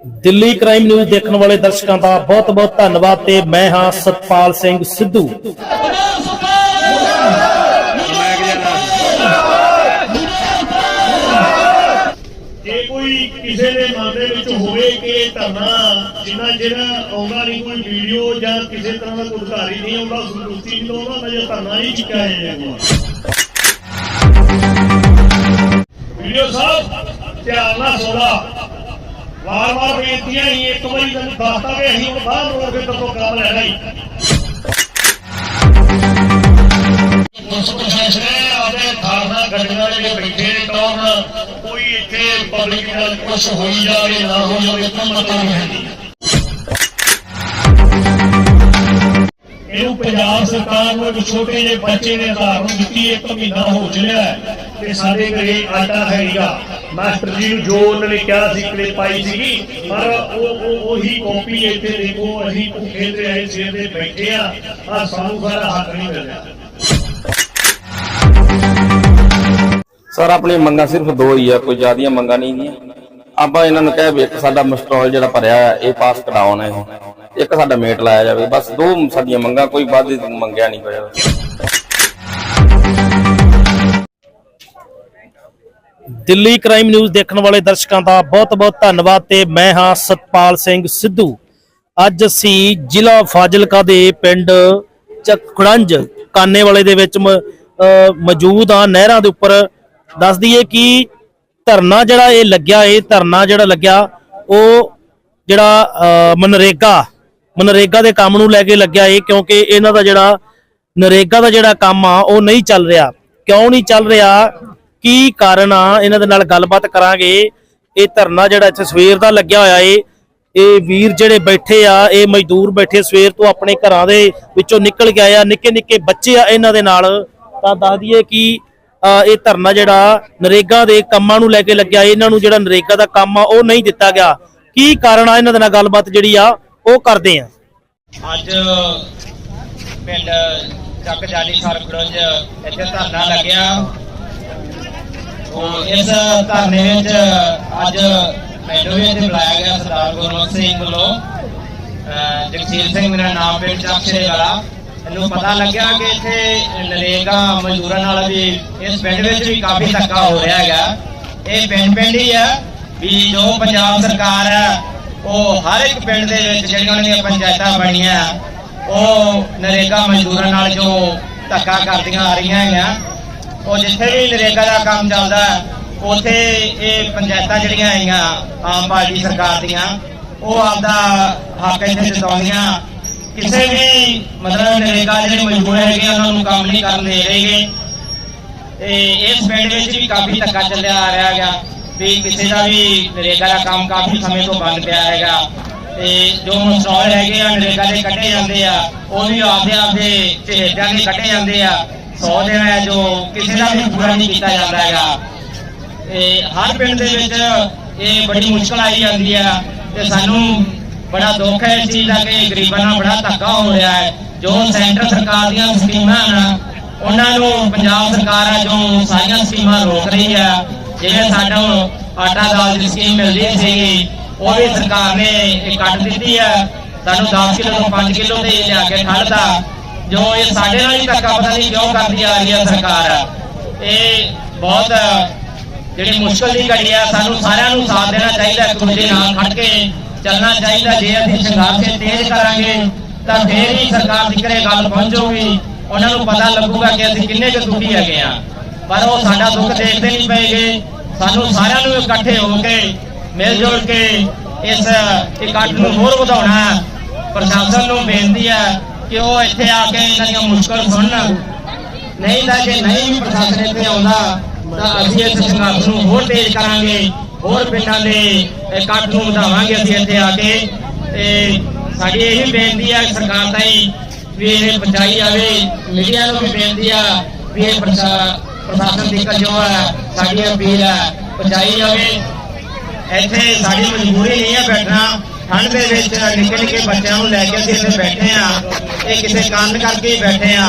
Delhi crime news ਦੇਖਣ ਵਾਲੇ ਦਰਸ਼ਕਾਂ ਦਾ ਬਹੁਤ-ਬਹੁਤ ਧੰਨਵਾਦ ਤੇ ਮੈਂ ਹਾਂ ਸਤਪਾਲ ਸਿੰਘ ਸਿੱਧੂ। ਜੇ ਕੋਈ ਕਿਸੇ ਦੇ ਮਨ ਦੇ ਵਿੱਚ ਹੋਵੇ ਕਿ ਧਰਨਾ ਜਿੰਨਾ ਜਿਹੜਾ ਆਉਂਦਾ ਨਹੀਂ ਕੋਈ ਵੀਡੀਓ ਜਾਂ ਕਿਸੇ ਤਰ੍ਹਾਂ ਦਾ ਕੋਈ ਅਧਿਕਾਰੀ ਨਹੀਂ ਆਉਂਦਾ, ਸੰਤੁਸ਼ਟੀ ਨਹੀਂ ਆਉਂਦਾ ਨਜ਼ਰ ਧਰਨਾ ਨਹੀਂ ਚੁੱਕਿਆ ਜਾਏਗਾ ਵੀਡੀਓ ਸਾਹਿਬ, ਧਿਆਨ ਨਾਲ ਸੁਣਾ। ਵਾਰ-ਵਾਰ ਬੇਨਤੀਆਂ ਹੀ ਇੱਕ ਵਾਰੀ ਤੈਨੂੰ ਦੱਸਤਾ ਕਿ ਅਸੀਂ ਹੁਣ ਬਾਹਰ ਰੋਡ ਦੇ ਤੋਂ ਕੰਮ ਲੈਣਾ ਹੀ। ਪੁਲਿਸ ਪ੍ਰਸ਼ਾਸਨ ਆਪਣੇ ਥਾਣਾ ਗੱਡੀਆਂ ਜਿਹੜੇ ਬੈਠੇ ਕੌਣ ਕੋਈ ਇੱਥੇ ਪਬਲਿਕ ਨਾਲ ਕੁਝ ਹੋਈ ਜਾਵੇ ਨਾ ਹੋ ਜਾਵੇ ਤਾਂ ਮਤਲਬ ਨਹੀਂ ਇਹਨੂੰ ਪੰਜਾਬ ਸਰਕਾਰ ਨੂੰ ਇੱਕ ਛੋਟੇ ਜਿਹੇ ਬੱਚੇ ਦੇ ਨੂੰ ਦਿੱਤੀ ਇੱਕ ਮਹੀਨਾ ਹੋ ਚੁੱਲਿਆ ਤੇ ਸਾਡੇ ਘਰੇ ਆਟਾ ਹੈਗਾ। ਮਾਸਟਰ ਜੀ ਨੂੰ ਜੋ ਉਹਨਾਂ ਨੇ ਕਿਹਾ ਸੀ ਕਲਿੱਪ ਪਾਈ ਸੀਗੀ, ਪਰ ਉਹ ਉਹੀ ਕਾਪੀ ਇੱਥੇ ਦੇਖੋ, ਅਸੀਂ ਭੁੱਖੇ ਤੇ ਆਏ ਸਿਰ ਦੇ ਬੈਠੇ ਆ ਆ ਸਾਨੂੰ ਸਾਰਾ ਹੱਕ ਨਹੀਂ ਮਿਲਿਆ। ਸਰ ਆਪਣੀ ਮੰਗਾਂ ਸਿਰਫ ਦੋ ਹੀ ਆ, ਕੋਈ ਜ਼ਿਆਦੀਆਂ ਮੰਗਾਂ ਨਹੀਂ ਗੀਆਂ। ਆਪਾਂ ਇਹਨਾਂ ਨੂੰ ਕਹਿ ਵੀ ਇੱਕ ਸਾਡਾ ਮਸਟਰੋਲ ਜਿਹੜਾ ਭਰਿਆ ਹੈ ਇਹ ਪਾਸ ਕਰਾਉਣ ਹੈ ਇੱਕ ਸਾਡਾ ਮੇਟ ਲਾਇਆ ਜਾਵੇ, ਬਸ ਦੋ ਸਾਡੀਆਂ ਮੰਗਾਂ, ਕੋਈ ਵੱਧ ਮੰਗਿਆ ਨਹੀਂ ਹੋਇਆ। ਦਿੱਲੀ ਕ੍ਰਾਈਮ ਨਿਊਜ਼ ਦੇਖਣ ਵਾਲੇ ਦਰਸ਼ਕਾਂ ਦਾ ਬਹੁਤ-ਬਹੁਤ ਧੰਨਵਾਦ ਤੇ ਮੈਂ ਹਾਂ ਸਤਪਾਲ ਸਿੰਘ ਸਿੱਧੂ। ਅੱਜ ਅਸੀਂ ਜ਼ਿਲ੍ਹਾ ਫਾਜ਼ਿਲਕਾ ਦੇ ਪਿੰਡ ਚੱਕੜੰਜ ਕਾਨੇਵਾਲੇ ਦੇ ਵਿੱਚ ਮੌਜੂਦ ਆ ਨਹਿਰਾਂ ਦੇ ਉੱਪਰ ਦੱਸ ਦਈਏ ਕਿ ਧਰਨਾ ਜਿਹੜਾ ਇਹ ਲੱਗਿਆ ਇਹ ਧਰਨਾ ਜਿਹੜਾ ਲੱਗਿਆ ਉਹ ਜਿਹੜਾ ਅਹ, ਮਨਰੇਗਾ ਮਨਰੇਗਾ ਦੇ ਕੰਮ ਨੂੰ ਲੈ ਕੇ ਲੱਗਿਆ ਇਹ ਕਿਉਂਕਿ ਇਹਨਾਂ ਦਾ ਜਿਹੜਾ ਨਰੇਗਾ ਦਾ ਜਿਹੜਾ ਕੰਮ ਆ ਉਹ ਨਹੀਂ ਚੱਲ ਰਿਹਾ। ਕਿਉਂ ਨਹੀਂ ਚੱਲ ਰਿਹਾ? ਕੀ ਕਾਰਨ ਆ? ਇਹਨਾਂ ਦੇ ਨਾਲ ਗੱਲਬਾਤ ਕਰਾਂਗੇ। ਇਹ ਧਰਨਾ ਜਿਹੜਾ ਇੱਥੇ ਸਵੇਰ ਦਾ ਲੱਗਿਆ ਹੋਇਆ ਏ। ਇਹ ਵੀਰ ਜਿਹੜੇ ਬੈਠੇ ਆ, ਇਹ ਮਜ਼ਦੂਰ ਬੈਠੇ ਸਵੇਰ ਤੋਂ ਆਪਣੇ ਘਰਾਂ ਦੇ ਵਿੱਚੋਂ ਨਿਕਲ ਕੇ ਆਏ ਆ। ਨਿੱਕੇ ਨਿੱਕੇ ਬੱਚੇ ਆ ਇਹਨਾਂ ਦੇ ਨਾਲ। ਤਾਂ ਦੱਸ ਦਈਏ ਕਿ ਇਹ ਧਰਨਾ ਜਿਹੜਾ ਨਰੇਗਾ ਦੇ ਕੰਮਾਂ ਨੂੰ ਲੈ ਕੇ ਲੱਗਿਆ ਇਹਨਾਂ ਨੂੰ ਜਿਹੜਾ ਨਰੇਗਾ ਦਾ ਕੰਮ ਆ, ਉਹ ਨਹੀਂ ਦਿੱਤਾ ਗਿਆ। ਕੀ ਕਾਰਨ ਆ? ਇਹਨਾਂ ਦੇ ਨਾਲ ਗੱਲਬਾਤ ਜਿਹੜੀ ਆ, ਉਹ ਕਰਦੇ ਆ। ਅੱਜ ਪਿੰਡ ਚੱਕ ਜਾਲੀ ਸਰਪੰਚ ਇੱਥੇ ਧਰਨਾ ਲੱਗਿਆ। ਇਸ ਧਰਨੇ ਵਿੱਚ ਅੱਜ ਮੈਨੂੰ ਵੀ ਇੱਥੇ ਬੁਲਾਇਆ ਗਿਆ ਸਰਦਾਰ ਗੁਰਮੁਖ ਸਿੰਘ ਵੱਲੋਂ। ਜਗਸੀਰ ਸਿੰਘ ਮੇਰਾ ਨਾਮ ਪਿੰਡ ਚੱਕਸ਼ੇ ਵਾਲਾ। ਮੈਨੂੰ ਪਤਾ ਲੱਗਿਆ ਕਿ ਇੱਥੇ ਨਰੇਗਾ ਮਜ਼ਦੂਰਾਂ ਨਾਲ ਵੀ ਇਸ ਪਿੰਡ ਵਿੱਚ ਵੀ ਕਾਫੀ ਧੱਕਾ ਹੋ ਰਿਹਾ ਹੈਗਾ। ਇਹ ਪਿੰਡ ਪਿੰਡ ਹੀ ਹੈ ਵੀ ਜੋ ਪੰਜਾਬ ਸਰਕਾਰ ਹੈ ਉਹ ਹਰ ਇੱਕ ਪਿੰਡ ਦੇ ਵਿੱਚ ਜਿਹੜੀਆਂ ਉਹਨਾਂ ਦੀਆਂ ਪੰਚਾਇਤਾਂ ਬਣੀਆਂ, ਉਹ ਨਰੇਗਾ ਮਜ਼ਦੂਰਾਂ ਨਾਲ ਜੋ ਧੱਕਾ ਕਰਦੀਆਂ ਆ ਰਹੀਆਂ ਹੈਗੀਆਂ। ਉਹ ਜਿੱਥੇ ਵੀ ਨਰੇਗਾ ਦਾ ਕੰਮ ਚੱਲਦਾ ਹੈ, ਇਹ ਪੰਚਾਇਤਾਂ ਜਿਹੜੀਆਂ ਹੈਗੀਆਂ ਆਮ ਪਾਰਟੀ ਸਰਕਾਰ ਦੀਆਂ ਉਹ ਆਪਦਾ ਹੱਕ ਇੱਥੇ ਜਤਾਉਂਦੀਆਂ। ਕਿਸੇ ਵੀ ਮਤਲਬ ਨਰੇਗਾ ਜਿਹੜੇ ਮਜ਼ਦੂਰ ਹੈਗੇ ਉਹਨਾਂ ਨੂੰ ਕੰਮ ਨਹੀਂ ਕਰਨ ਦੇ ਰਹੇਗੇ। ਤੇ ਇਸ ਪਿੰਡ ਵਿੱਚ ਵੀ ਕਾਫੀ ਧੱਕਾ ਚੱਲਿਆ ਆ ਰਿਹਾ ਹੈਗਾ ਵੀ ਕਿਸੇ ਦਾ ਵੀ ਨਰੇਗਾ ਦਾ ਕੰਮ ਕਾਫੀ ਸਮੇਂ ਤੋਂ ਬੰਦ ਪਿਆ ਹੈਗਾ। ਤੇ ਜੋ ਮਸੌਲ ਹੈਗੇ ਆ ਨਰੇਗਾ ਦੇ ਕੱਢੇ ਜਾਂਦੇ ਆ ਉਹ ਵੀ ਆਪਦੇ ਆਪਦੇ ਚਹੇਤਿਆਂ ਦੇ ਕੱਢੇ ਜਾਂਦੇ ਆ। 100 ਦਿਨ ਹੈ ਜੋ ਕਿਸੇ ਦਾ ਵੀ ਪੂਰਾ ਨਹੀਂ ਕੀਤਾ ਜਾਂਦਾ ਹੈਗਾ। ਤੇ ਹਰ ਪਿੰਡ ਦੇ ਵਿੱਚ ਇਹ ਬੜੀ ਮੁਸ਼ਕਲ ਆਈ ਜਾਂਦੀ ਆ ਤੇ ਸਾਨੂੰ ਬੜਾ ਦੁੱਖ ਹੈ ਇਸ ਚੀਜ਼ ਦਾ ਕਿ ਗਰੀਬਾਂ ਨਾਲ ਬੜਾ ਧੱਕਾ ਹੋ ਰਿਹਾ ਹੈ। ਜੋ ਸੈਂਟਰ ਸਰਕਾਰ ਦੀਆਂ ਸਕੀਮਾਂ ਹਨ, ਉਹਨਾਂ ਨੂੰ ਪੰਜਾਬ ਸਰਕਾਰ ਆ ਜੋ ਸਾਰੀਆਂ ਸਕੀਮਾਂ ਰੋਕ ਰਹੀ ਹੈ ਜਿਵੇਂ ਸਾਨੂੰ ਆਟਾ ਦਾਲ ਦੀ ਸਕੀਮ ਮਿਲਦੀ ਸੀਗੀ, ਉਹ ਵੀ ਸਰਕਾਰ ਨੇ ਕੱਟ ਦਿੱਤੀ ਹੈ ਸਾਨੂੰ 10 ਕਿਲੋ ਤੋਂ 5 ਕਿਲੋ ਤੇ ਲਿਆ ਕੇ ਠੱਲਦਾ। ਜੋ ਇਹ ਸਾਡੇ ਨਾਲ ਹੀ ਧੱਕਾ ਪਤਾ ਨਹੀਂ ਕਿਉਂ ਕਰਦੀ ਆ ਰਹੀ ਹੈ ਸਰਕਾਰ। ਇਹ ਬਹੁਤ ਜਿਹੜੀ ਮੁਸ਼ਕਲ ਦੀ ਘੜੀ ਆ, ਸਾਨੂੰ ਸਾਰਿਆਂ ਨੂੰ ਸਾਥ ਦੇਣਾ ਚਾਹੀਦਾ, ਇੱਕ ਦੂਜੇ ਨਾਲ ਖੜ ਕੇ ਚੱਲਣਾ ਚਾਹੀਦਾ। ਜੇ ਅਸੀਂ ਸੰਘਰਸ਼ ਤੇਜ਼ ਕਰਾਂਗੇ, ਤਾਂ ਫੇਰ ਹੀ ਸਰਕਾਰ ਦੀ ਗੱਲ ਪਹੁੰਚੂਗੀ? ਉਹਨਾਂ ਨੂੰ ਪਤਾ ਲੱਗੂਗਾ ਕਿ ਅਸੀਂ ਕਿੰਨੇ ਕੁ ਦੁਖੀ ਹੈਗੇ ਆ। ਪਰ ਉਹ ਸਾਡਾ ਦੁੱਖ ਦੇਖਦੇ ਨਹੀਂ ਪਏਗੇ। ਸਾਨੂੰ ਸਾਰਿਆਂ ਨੂੰ ਇਕੱਠੇ ਹੋ ਕੇ, ਮਿਲ ਜੁਲ ਕੇ ਇਸ ਇਕੱਠ ਨੂੰ ਹੋਰ ਵਧਾਉਣਾ ਪ੍ਰਸ਼ਾਸਨ ਨੂੰ ਬੇਨਤੀ ਹੈ। ਕਿ ਉਹ ਇੱਥੇ ਆ ਕੇ ਇਹਨਾਂ ਦੀਆਂ ਮੁਸ਼ਕਲ ਸੁਣਨ? ਨਹੀਂ ਤਾਂ ਜੇ ਨਹੀਂ ਪ੍ਰਸ਼ਾਸਨ ਇੱਥੇ ਆਉਂਦਾ, ਤਾਂ ਅਸੀਂ ਇਸ ਸੰਘਰਸ਼ ਨੂੰ ਹੋਰ ਤੇਜ਼ ਕਰਾਂਗੇ, ਹੋਰ ਪਿੰਡਾਂ ਦੇ ਇਕੱਠ ਨੂੰ ਵਧਾਵਾਂਗੇ ਅਸੀਂ ਇੱਥੇ ਆ ਕੇ। ਤੇ ਸਾਡੀ ਇਹੀ ਬੇਨਤੀ ਹੈ ਸਰਕਾਰ ਤਾਈਂ ਵੀ ਇਹ ਪਹੁੰਚਾਈ ਜਾਵੇ। ਮੀਡੀਆ ਨੂੰ ਵੀ ਬੇਨਤੀ ਆ ਵੀ ਇਹ ਪ੍ਰਸ਼ਾ- ਪ੍ਰਸ਼ਾਸਨ ਦੀ ਜੋ ਹੈ ਸਾਡੀ ਅਪੀਲ ਹੈ ਪਹੁੰਚਾਈ ਜਾਵੇ। ਇੱਥੇ ਸਾਡੀ ਮਜਬੂਰੀ ਨਹੀਂ ਹੈ ਬੈਠਣਾ। ਠੰਡ ਦੇ ਵਿੱਚ ਨਿੱਕੇ ਨਿੱਕੇ ਬੱਚਿਆਂ ਨੂੰ ਲੈ ਕੇ ਅਸੀਂ ਇੱਥੇ ਬੈਠੇ ਆ ਇਹ ਕਿਸੇ ਕਾਰਨ ਕਰਕੇ ਬੈਠੇ ਆ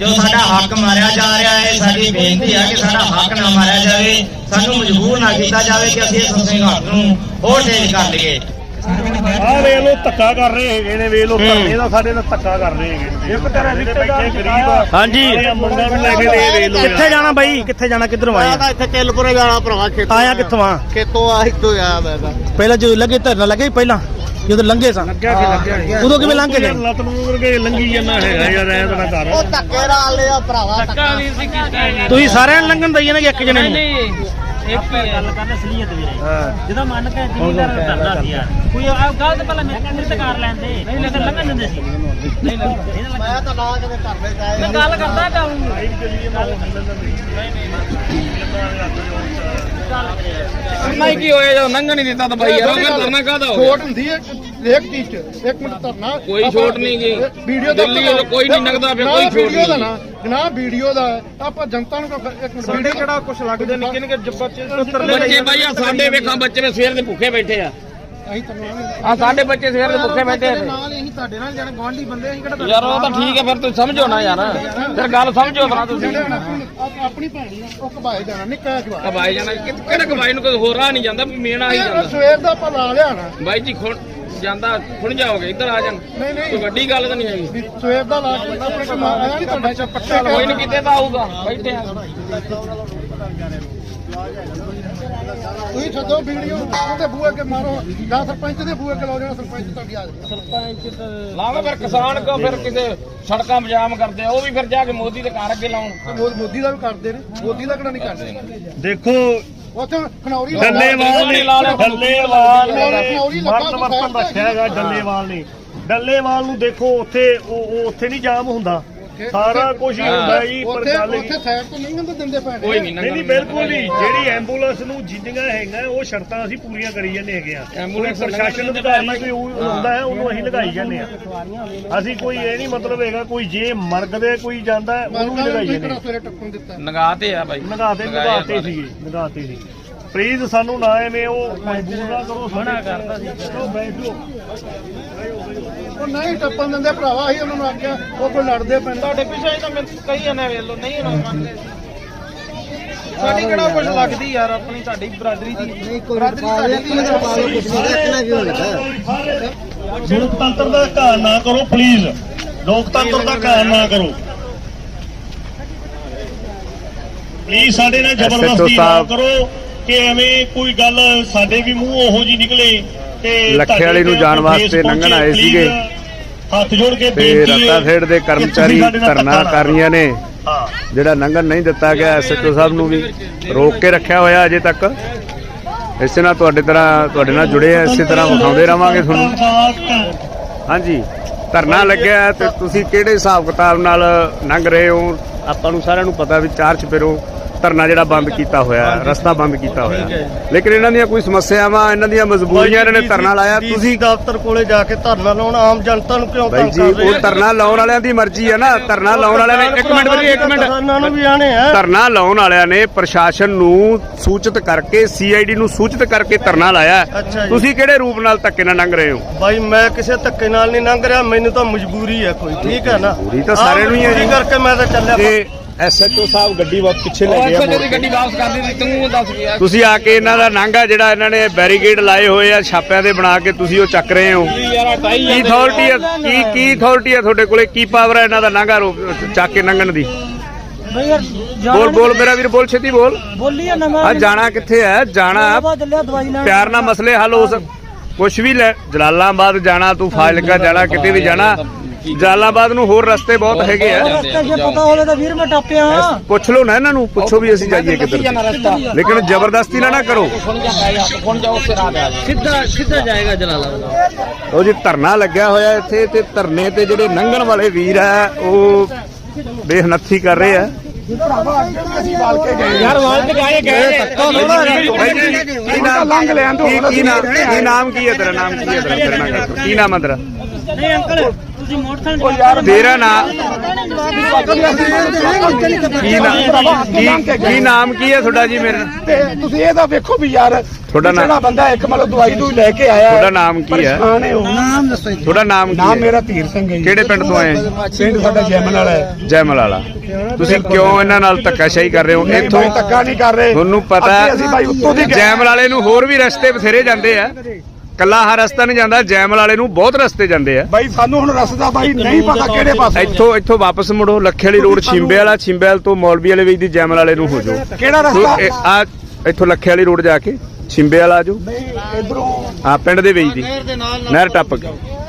ਜੋ ਸਾਡਾ ਹੱਕ ਮਾਰਿਆ ਜਾ ਰਿਹਾ ਹੈ ਸਾਡੀ ਬੇਨਤੀ ਹੈ ਕਿ ਸਾਡਾ ਹੱਕ ਨਾ ਮਾਰਿਆ ਜਾਵੇ ਸਾਨੂੰ ਮਜਬੂਰ ਨਾ ਕੀਤਾ ਜਾਵੇ ਕਿ ਅਸੀਂ ਇਸ ਸੰਘਰਸ਼ ਨੂੰ ਹੋਰ ਤੇਜ਼ ਕਰ ਲਈਏ। ਆਹ ਵੇਖ ਲੋ ਧੱਕਾ ਕਰ ਰਹੇ ਹੈਗੇ ਨੇ ਵੇਖ ਲੋ ਧਰਨੇ ਦਾ ਸਾਡੇ ਨਾਲ ਧੱਕਾ ਕਰ ਰਹੇ ਹੈਗੇ ਇੱਕ ਤਰ੍ਹਾਂ ਦੇ ਬੈਠੇ ਗਰੀਬ ਆ। ਹਾਂਜੀ। ਮੁੰਡਾ ਨੂੰ ਲੈ ਕੇ ਦੇ ਵੇਖ ਲੋ ਕਿੱਥੇ ਜਾਣਾ ਬਾਈ ਕਿੱਥੇ ਜਾਣਾ ਕਿੱਧਰੋਂ ਆਏ ਤਾਂ ਇੱਥੇ ਤਿਲਪੁਰੇ ਜਾਣਾ ਭਰਾਵਾ ਖੇਤੋਂ ਆਇਆ ਕਿੱਥੋਂ ਆ? ਖੇਤੋਂ ਆ ਇੱਥੋਂ ਆ ਮੈਂ ਤਾਂ ਪਹਿਲਾਂ ਜਦੋਂ ਲੱਗੇ ਧਰਨਾ ਲੱਗੇ ਪਹਿਲਾਂ? ਜਦੋਂ ਲੰਘੇ ਸਾਂ। ਲੱਗਿਆ ਕਿ ਲੱਗਿਆ ਉਦੋਂ ਕਿਵੇਂ ਲੰਘ ਕੇ ਗਏ? ਲੱਤ ਨੂੰ ਕਰਕੇ ਲੰਗੀ ਜਾਂਦਾ ਹੈਗਾ ਯਾਰ ਐ ਤਾਂ ਨਾ ਕਰ ਉਹ ਧੱਕੇ ਨਾਲ ਲਿਆ ਭਰਾਵਾ ਧੱਕਾ ਤੁਸੀਂ ਸਾਰਿਆਂ ਨੂੰ ਲੰਘਣ ਦਈਏ ਨਾ ਕਿ ਇੱਕ ਜਣੇ ਨੂੰ? ਗੱਲ ਕਰਨਾ ਸਲੀਅਤ ਵੀਰੇ। ਜਦੋਂ ਮੰਨ ਕੇ ਜ਼ਿਮੀਦਾਰ ਧਰਦਾ ਸੀ ਯਾਰ ਕੋਈ ਆ ਗਲਤ ਪਹਿਲਾਂ ਮੇਰੇ ਕਰ ਲੈਂਦੇ ਨਹੀਂ ਲੰਘਣ ਦਿੰਦੇ ਸੀ। ਨਹੀਂ ਨਹੀਂ ਮੈਂ ਤਾਂ ਨਾ ਕਦੇ ਧਰਨੇ ਚਾਹੇ ਮੈਂ ਗੱਲ ਕਰਦਾ ਜਾਊਂ ਨਹੀਂ ਕੀ ਹੋਇਆ ਜਦੋਂ ਲੰਘਣ ਨਹੀਂ ਦਿੱਤਾ ਤਾਂ ਬਾਈ ਯਾਰ ਉਹ ਕਰਨਾ ਕਾਹਦਾ ਹੋ ਛੋਟ ਹੁੰਦੀ ਹੈ ਹਰੇਕ ਚੀਜ਼ 'ਚ ਇੱਕ ਮਿੰਟ ਧਰਨਾ ਕੋਈ ਛੋਟ ਨਹੀਂ ਗੀ। ਵੀਡੀਓ ਦਿੱਲੀ ਵੱਲੋਂ ਕੋਈ ਨਹੀਂ ਨਗਦਾ ਪਿਆ, ਕੋਈ ਛੋਟ ਵੀਡੀਓ ਦਾ ਨਹੀਂ। ਨਾ ਜਨਾਬ ਵੀਡੀਓ ਦਾ ਹੈ। ਆਪਾਂ ਜਨਤਾ ਨੂੰ ਇੱਕ ਮਿੰਟ ਵੀਡੀਓ ਕਿਹੜਾ ਕੁਝ ਲੱਗਦੇ ਨਿੱਕੇ ਨਿੱਕੇ ਬੱਚੇ ਬੱਚੇ ਬਾਈ ਆ ਸਾਡੇ ਵੇਖਾਂ ਬੱਚੇ ਵੀ ਸਵੇਰ ਦੇ ਭੁੱਖੇ ਬੈਠੇ ਆ ਅਸੀਂ ਤੁਹਾਨੂੰ ਆ ਸਾਡੇ ਬੱਚੇ ਸਵੇਰ ਦੇ ਭੁੱਖੇ ਬੈਠੇ ਆ ਨਾਲ ਹੀ ਅਸੀਂ ਤੁਹਾਡੇ ਨਾਲ ਜਿਹੜੇ ਗਵਾਂਢੀ ਬੰਦੇ ਅਸੀਂ ਕਿਹੜਾ ਯਾਰ ਉਹ ਤਾਂ ਠੀਕ ਹੈ ਫਿਰ ਤੁਸੀਂ ਸਮਝੋ ਨਾ ਯਾਰ। ਫਿਰ ਗੱਲ ਸਮਝੋ ਤਾਂ ਤੁਸੀਂ ਆਪਣੀ ਭੈਣੀ ਆ, ਉਹ ਕਬਾਏ ਜਾਣਾ ਨਿੱਕਾ ਜਿਹਾ ਜਵਾਕ ਕਬਾਈ ਜਾਣਾ। ਕਿ- ਕਿਹੜਾ ਕਬਾਈ ਨੂੰ ਕੋਈ ਹੋਰ ਰਾਹ ਨਹੀਂ ਜਾਂਦਾ ਵੀ ਮੇਣਾ ਹੀ ਇਹ ਜਾਂਦਾ। ਸਵੇਰ ਦਾ ਆਪਾਂ ਲਾ ਲਿਆ ਨਾ। ਬਾਈ ਜੀ ਖੁਣ ਜਾਂਦਾ ਖੁਣ ਜਾਓਗੇ ਇੱਧਰ ਆ ਜਾਣ। ਨਹੀਂ ਕੋਈ ਨਹੀਂ ਵੱਡੀ ਗੱਲ ਤਾਂ ਨਹੀਂ ਹੈਗੀ। ਸਵੇਰ ਦਾ ਲਾ ਕੇ ਆਪਣੇ ਕੋਲ ਆਇਆ ਨਹੀਂ ਤੁਹਾਡਾ ਚ ਪੱਟੇ ਕੋਈ ਨਹੀਂ ਕਿਤੇ ਤਾਂ ਆਊਗਾ ਬੈਠੇ ਆ। ਤੁਸੀਂ ਛੱਡੋ ਵੀਡੀਓ ਉਹਦੇ ਬੂਹੇ ਅੱਗੇ ਮਾਰੋ। ਜਾਂ ਸਰਪੰਚ ਦੇ ਬੂਹੇ ਅੱਗੇ ਲਾਓ ਜਿਹੜਾ ਸਰਪੰਚ ਤੁਹਾਡੀ ਆ ਜਾਵੇ। ਲਾਵੇ ਫਿਰ ਕਿਸਾਨ ਕੋ ਫਿਰ ਕਿਸੇ ਸੜਕਾਂ ਜਾਮ ਕਰਦੇ ਆ ਉਹ ਵੀ ਫਿਰ ਜਾ ਕੇ ਮੋਦੀ ਦੇ ਘਰ ਅੱਗੇ ਲਾਉਣ। ਮੋ- ਮੋਦੀ ਦਾ ਵੀ ਕਰਦੇ ਨੇ ਮੋਦੀ ਦਾ ਕਿਹੜਾ ਨਹੀਂ ਕਰਦੇ? ਦੇਖੋ ਉੱਥੇ ਖਨੌਰੀ ਡੱਲੇਵਾਲ ਨੇ ਲਾ। ਡੱਲੇਵਾਲ ਨੇ ਖਨੌਰੀ ਲੱਗਾ ਮਰਨ ਵਰਤਨ ਰੱਖਿਆ ਹੈਗਾ ਡੱਲੇਵਾਲ ਨੇ। ਡੱਲੇਵਾਲ ਨੂੰ ਦੇਖੋ ਉੱਥੇ ਉਹ ਉਹ ਉੱਥੇ ਨਹੀਂ ਜਾਮ ਹੁੰਦਾ। ਸਾਰਾ ਕੁਝ ਹੀ ਹੁੰਦਾ ਜੀ ਪਰ ਉੱਥੇ ਗੱਲ ਉੱਥੇ ਸਾਈਡ ਤੋਂ ਨਹੀਂ ਹੁੰਦੇ ਦਿੰਦੇ ਪੈਣੇ ਕੋਈ ਨਹੀਂ ਨਹੀਂ ਬਿਲਕੁਲ ਨਹੀਂ ਜਿਹੜੀ ਐਂਬੂਲੈਂਸ ਨੂੰ ਜਿੰਨੀਆਂ ਹੈਗੀਆਂ ਉਹ ਸ਼ਰਤਾਂ ਅਸੀਂ ਪੂਰੀਆਂ ਕਰੀ ਜਾਂਦੇ ਹੈਗੇ ਆ। ਐਂਬੂਲੈਂਸ ਕੋਈ ਪ੍ਰਸ਼ਾਸਨ ਅਧਿਕਾਰੀ ਕੋਈ ਉਹ ਹੁੰਦਾ ਹੈ ਉਹਨੂੰ ਅਸੀਂ ਲਗਾਈ ਜਾਂਦੇ ਆ। ਅਸੀਂ ਕੋਈ ਇਹ ਨਹੀਂ ਮਤਲਬ ਹੈਗਾ ਕੋਈ ਜੇ ਮਰਗਦੇ ਕੋਈ ਜਾਂਦਾ ਹੈ, ਉਹਨੂੰ ਲਗਾਈ ਜਾਂਦੇ ਨਗਾਤੇ ਆ ਬਾਈ। ਨਗਾਤੇ ਨਗਾਤੇ ਸੀਗੇ ਨਗਾਤੇ ਸੀ ਪਲੀਜ਼ ਸਾਨੂੰ ਨਾ ਐਵੇਂ ਉਹ ਮਜਬੂਰ ਨਾ ਕਰੋ ਮਨਾ ਕਰਦਾ ਸੀ ਚਲੋ ਬੈਠੋ ਉਹ ਨਹੀਂ ਟੱਪਣ ਦਿੰਦੇ ਭਰਾਵਾ ਅਸੀਂ ਉਹਨਾਂ ਨੂੰ ਆਖਿਆ ਉਹ ਕੋਈ ਲੜਦੇ ਪੈਂਦਾ ਤੁਹਾਡੇ ਪਿੱਛੇ ਤਾਂ ਮੈਂ ਕਹੀ ਜਾਂਦਾ ਵੇਖ ਲਓ ਨਹੀਂ ਉਹਨਾਂ ਮੰਨਦੇ। ਸਾਡੀ ਕਿਹੜਾ ਕੁਝ ਲੱਗਦੀ ਯਾਰ ਆਪਣੀ ਤੁਹਾਡੀ ਬਰਾਦਰੀ ਦੀ। ਬਰਾਦਰੀ ਸਾਡੀ ਦੀ ਲੋਕਤੰਤਰ ਦਾ ਘਾਣ ਨਾ ਕਰੋ ਪਲੀਜ਼ ਲੋਕਤੰਤਰ ਦਾ ਘਾਣ ਨਾ ਕਰੋ। ਪਲੀਜ਼ ਸਾਡੇ ਨਾਲ ਜ਼ਬਰਦਸਤੀ ਨਾ ਕਰੋ ਕਿ ਐਵੇਂ ਕੋਈ ਗੱਲ ਸਾਡੇ ਵੀ ਮੂੰਹ ਉਹੋ ਜੀ ਨਿਕਲੇ। ਲੱਖੇ ਵਾਲੀ ਨੂੰ ਜਾਣ ਵਾਸਤੇ ਲੰਘਣ ਆਏ ਸੀਗੇ। ਹੱਥ ਜੋੜ ਕੇ ਬੇਨਤੀ ਹੈ ਰਤਾ ਖੇਡ ਦੇ ਕਰਮਚਾਰੀ ਧਰਨਾ ਕਰ ਰਹੀਆਂ ਨੇ। ਜਿਹੜਾ ਲੰਘਣ ਨਹੀਂ ਦਿੱਤਾ ਗਿਆ ਐਸਐਚਓ ਸਾਹਿਬ ਨੂੰ ਵੀ ਰੋਕ ਕੇ ਰੱਖਿਆ ਹੋਇਆ ਅਜੇ ਤੱਕ। ਇਸੇ ਨਾਲ ਤੁਹਾਡੇ ਤਰ੍ਹਾਂ ਤੁਹਾਡੇ ਨਾਲ ਜੁੜੇ ਆ ਇਸੇ ਤਰ੍ਹਾਂ ਵਿਖਾਉਂਦੇ ਰਵਾਂਗੇ ਤੁਹਾਨੂੰ। ਹਾਂਜੀ। ਧਰਨਾ ਲੱਗਿਆ ਤੇ ਤੁਸੀਂ ਕਿਹੜੇ ਹਿਸਾਬ ਕਿਤਾਬ ਨਾਲ ਲੰਘ ਰਹੇ ਹੋ? ਆਪਾਂ ਨੂੰ ਸਾਰਿਆਂ ਨੂੰ ਪਤਾ ਵੀ ਚਾਰ ਚਪੇਰੋਂ ਧਰਨਾ ਜਿਹੜਾ ਬੰਦ ਕੀਤਾ ਹੋਇਆ ਹੈ, ਰਸਤਾ ਬੰਦ ਕੀਤਾ ਹੋਇਆ। ਹੈ। ਲੇਕਿਨ ਇਹਨਾਂ ਦੀਆਂ ਕੋਈ ਸਮੱਸਿਆਵਾਂ ਇਹਨਾਂ ਦੀਆਂ ਮਜਬੂਰੀਆਂ ਇਹਨਾਂ ਨੇ ਧਰਨਾ ਲਾਇਆ ਤੁਸੀਂ ਦਫ਼ਤਰ ਕੋਲੇ ਜਾ ਕੇ ਧਰਨਾ ਲਾਉਣ ਆਮ ਜਨਤਾ ਨੂੰ ਕਿਉਂ ਬਾਈ ਜੀ ਉਹ ਧਰਨਾ ਲਾਉਣ ਵਾਲਿਆਂ ਦੀ ਮਰਜ਼ੀ ਹੈ ਨਾ ਧਰਨਾ ਲਾਉਣ ਵਾਲਿਆਂ ਨੇ ਇੱਕ ਮਿੰਟ ਵੀਰੇ ਇੱਕ ਮਿੰਟ। ਵੀ ਧਰਨਾ ਲਾਉਣ ਵਾਲਿਆਂ ਨੇ ਪ੍ਰਸ਼ਾਸਨ ਨੂੰ ਸੂਚਿਤ ਕਰਕੇ ਸੀਆਈਡੀ ਨੂੰ ਸੂਚਿਤ ਕਰਕੇ ਧਰਨਾ ਲਾਇਆ। ਤੁਸੀਂ ਕਿਹੜੇ ਰੂਪ ਨਾਲ ਧੱਕੇ ਨਾਲ ਲੰਘ ਰਹੇ ਹੋ? ਬਾਈ ਮੈਂ ਕਿਸੇ ਧੱਕੇ ਨਾਲ ਨਹੀਂ ਲੰਘ ਰਿਹਾ ਮੈਨੂੰ ਤਾਂ ਮਜਬੂਰੀ ਹੈ ਕੋਈ ਠੀਕ ਹੈ ਨਾ? ਮਜਬੂਰੀ ਤਾਂ ਸਾਰਿਆਂ ਨੂੰ ਹੀ ਹੈ ਜੀ। ਕਰਕੇ ਮੈਂ ਤਾਂ ਚੱਲਿਆ। ਐਸਐਚਓ ਸਾਹਿਬ ਗੱਡੀ ਬਹੁਤ ਪਿੱਛੇ ਲੈ ਗਏ ਅੱਛਾ ਆ ਜਿਹੜੀ ਗੱਡੀ ਵਾਪਸ ਕਰ ਦਿੱਤੀ ਤੂੰ ਦੱਸ ਗਿਆ। ਤੁਸੀਂ ਆ ਕੇ ਇਹਨਾਂ ਦਾ ਨਾਂਗਾ ਜਿਹੜਾ ਇਹਨਾਂ ਨੇ ਬੈਰੀਕੇਡ ਲਾਏ ਹੋਏ ਆ ਛਾਪਿਆਂ ਦੇ ਬਣਾ ਕੇ ਤੁਸੀਂ ਉਹ ਚੱਕ ਰਹੇ ਹੋ। ਕੀ ਅਥਾਰਟੀ ਹੈ? ਕੀ ਕੀ ਅਥਾਰਟੀ ਹੈ ਤੁਹਾਡੇ ਕੋਲੇ? ਕੀ ਪਾਵਰ ਹੈ ਇਹਨਾਂ ਦਾ ਨਾਂਗਾ ਚੱਕ ਕੇ ਲੰਘਣ ਦੀ? ਬੋਲ ਬੋਲ ਮੇਰਾ ਵੀਰ ਬੋਲ ਛੇਤੀ ਬੋਲ। ਬੋਲੀ ਆ ਨਵਾਂ ਆ ਜਾਣਾ ਕਿੱਥੇ ਹੈ ਜਾਣਾ। ਪਿਆਰ ਨਾਲ ਮਸਲੇ ਹੱਲ ਹੋ ਸਕ ਕੁਛ ਵੀ ਲੈ ਜਲਾਲਾਬਾਦ ਜਾਣਾ ਤੂੰ ਫਾਜ਼ਿਲਕਾ ਜਾਣਾ ਕਿਤੇ ਵੀ ਜਾਣਾ। ਜਲਾਲਾਬਾਦ ਨੂੰ ਹੋਰ ਰਸਤੇ ਬਹੁਤ ਹੈਗੇ ਆ। ਰਸਤੇ ਜੇ ਪਤਾ ਹੋਵੇ ਤਾਂ ਵੀਰ ਮੈਂ ਟੱਪਿਆ। ਪੁੱਛ ਲਓ ਨਾ ਇਹਨਾਂ ਨੂੰ ਪੁੱਛੋ ਵੀ ਅਸੀਂ ਜਾਈਏ ਕਿੱਧਰ ਲੇਕਿਨ ਜ਼ਬਰਦਸਤੀ ਨਾ ਨਾ ਕਰੋ। ਸਿੱਧਾ ਸਿੱਧਾ ਜਾਏਗਾ ਜਲਾਲਾਬਾਦ ਉਹ ਜੀ ਧਰਨਾ ਲੱਗਿਆ ਹੋਇਆ ਇੱਥੇ ਤੇ ਧਰਨੇ ਤੇ ਜਿਹੜੇ ਲੰਘਣ ਵਾਲੇ ਵੀਰ ਆ ਉਹ ਬੇਹਨੱਥੀ ਕਰ ਰਹੇ ਆ। ਯਾਰ ਵਾਲ ਤੇ ਗਾਏ ਗਏ ਬਾਈ ਜੀ, ਕੀ ਨਾਮ ਕੀ ਕੀ ਨਾਮ ਕੀ ਨਾਮ ਕੀ ਹੈ ਤੇਰਾ? ਨਾਮ ਕੀ ਹੈ ਤੇਰਾ। ਕੀ ਨਾਮ ਹੈ ਤੇਰਾ? ਨਹੀਂ ਅੰਕਲ। ਤੁਸੀਂ ਮੋਟਰਸਾਈਕਲ ਤੇਰਾ ਨਾਮ ਕੀ ਨਾਮ ਕੀ ਕੀ ਨਾਮ ਕੀ ਹੈ ਤੁਹਾਡਾ ਜੀ ਮੇਰਾ ਤੇ ਤੁਸੀਂ ਇਹ ਤਾਂ ਵੇਖੋ ਵੀ ਯਾਰ ਤੁਹਾਡਾ ਨਾਮ- ਜਿਹੜਾ ਬੰਦਾ ਇੱਕ ਮਤਲਬ ਦਵਾਈ ਦੂਈ ਲੈ ਕੇ ਆਇਆ ਤੁਹਾਡਾ ਨਾਮ ਕੀ ਹੈ? ਪਰੇਸ਼ਾਨ ਹੈ ਉਹ। ਨਾਮ ਦੱਸੋ ਤੁਹਾਡਾ ਨਾਮ ਕੀ ਨਾਮ ਹੈ? ਮੇਰਾ ਧੀਰ ਸਿੰਘ ਹੈ ਜੀ। ਕਿਹੜੇ ਪਿੰਡ ਤੋਂ ਆਏ? ਪਿੰਡ ਸਾਡਾ ਵਾਲਾ ਹੈ। ਜੈਮਲ ਵਾਲਾ। ਤੁਸੀਂ ਕਿਉਂ ਇਹਨਾਂ ਨਾਲ ਧੱਕਾਸ਼ਾਹੀ ਕਰ ਰਹੇ ਹੋ? ਇੱਥੋਂ ਧੱਕਾ ਨਹੀਂ ਕਰ ਰਹੇ। ਤੁਹਾਨੂੰ ਪਤਾ ਗਏ। ਜੈਮਲ ਵਾਲੇ ਨੂੰ ਹੋਰ ਵੀ ਰਸਤੇ ਬਥੇਰੇ ਜਾਂਦੇ ਆ। ਕੱਲਾ ਆਹ ਰਸਤਾ ਨਹੀਂ ਜਾਂਦਾ ਜੈਮਲ ਵਾਲੇ ਨੂੰ ਬਹੁਤ ਰਸਤੇ ਜਾਂਦੇ ਆ। ਬਾਈ ਸਾਨੂੰ ਹੁਣ ਰਸਤਾ ਬਾਈ ਨਹੀਂ ਪਤਾ ਕਿਹੜੇ ਪਾਸੇ ਇੱਥੋਂ ਇੱਥੋਂ ਵਾਪਸ ਮੁੜੋ ਲੱਖੇ ਵਾਲੀ ਰੋਡ ਛਿੰਬੇ ਵਾਲਾ ਛਿੰਬੇ ਵਾਲ ਤੋਂ ਮੌਲਵੀ ਵਾਲੇ ਵੇਚ ਦੀ ਜੈਮਲ ਵਾਲੇ ਨੂੰ ਹੋ ਜਾਓ। ਕਿਹੜਾ ਰਸਤਾ? ਆ ਇੱਥੋਂ ਲੱਖੇ ਵਾਲੀ ਰੋਡ ਜਾ ਕੇ ਛਿੰਬੇ ਵਾਲਾ ਆ ਜਾਓ। ਨਹੀਂ ਇਧਰੋਂ ਆ ਪਿੰਡ ਦੇ ਵੇਚ ਦੀ। ਨਹਿਰ ਟੱਪ ਕੇ।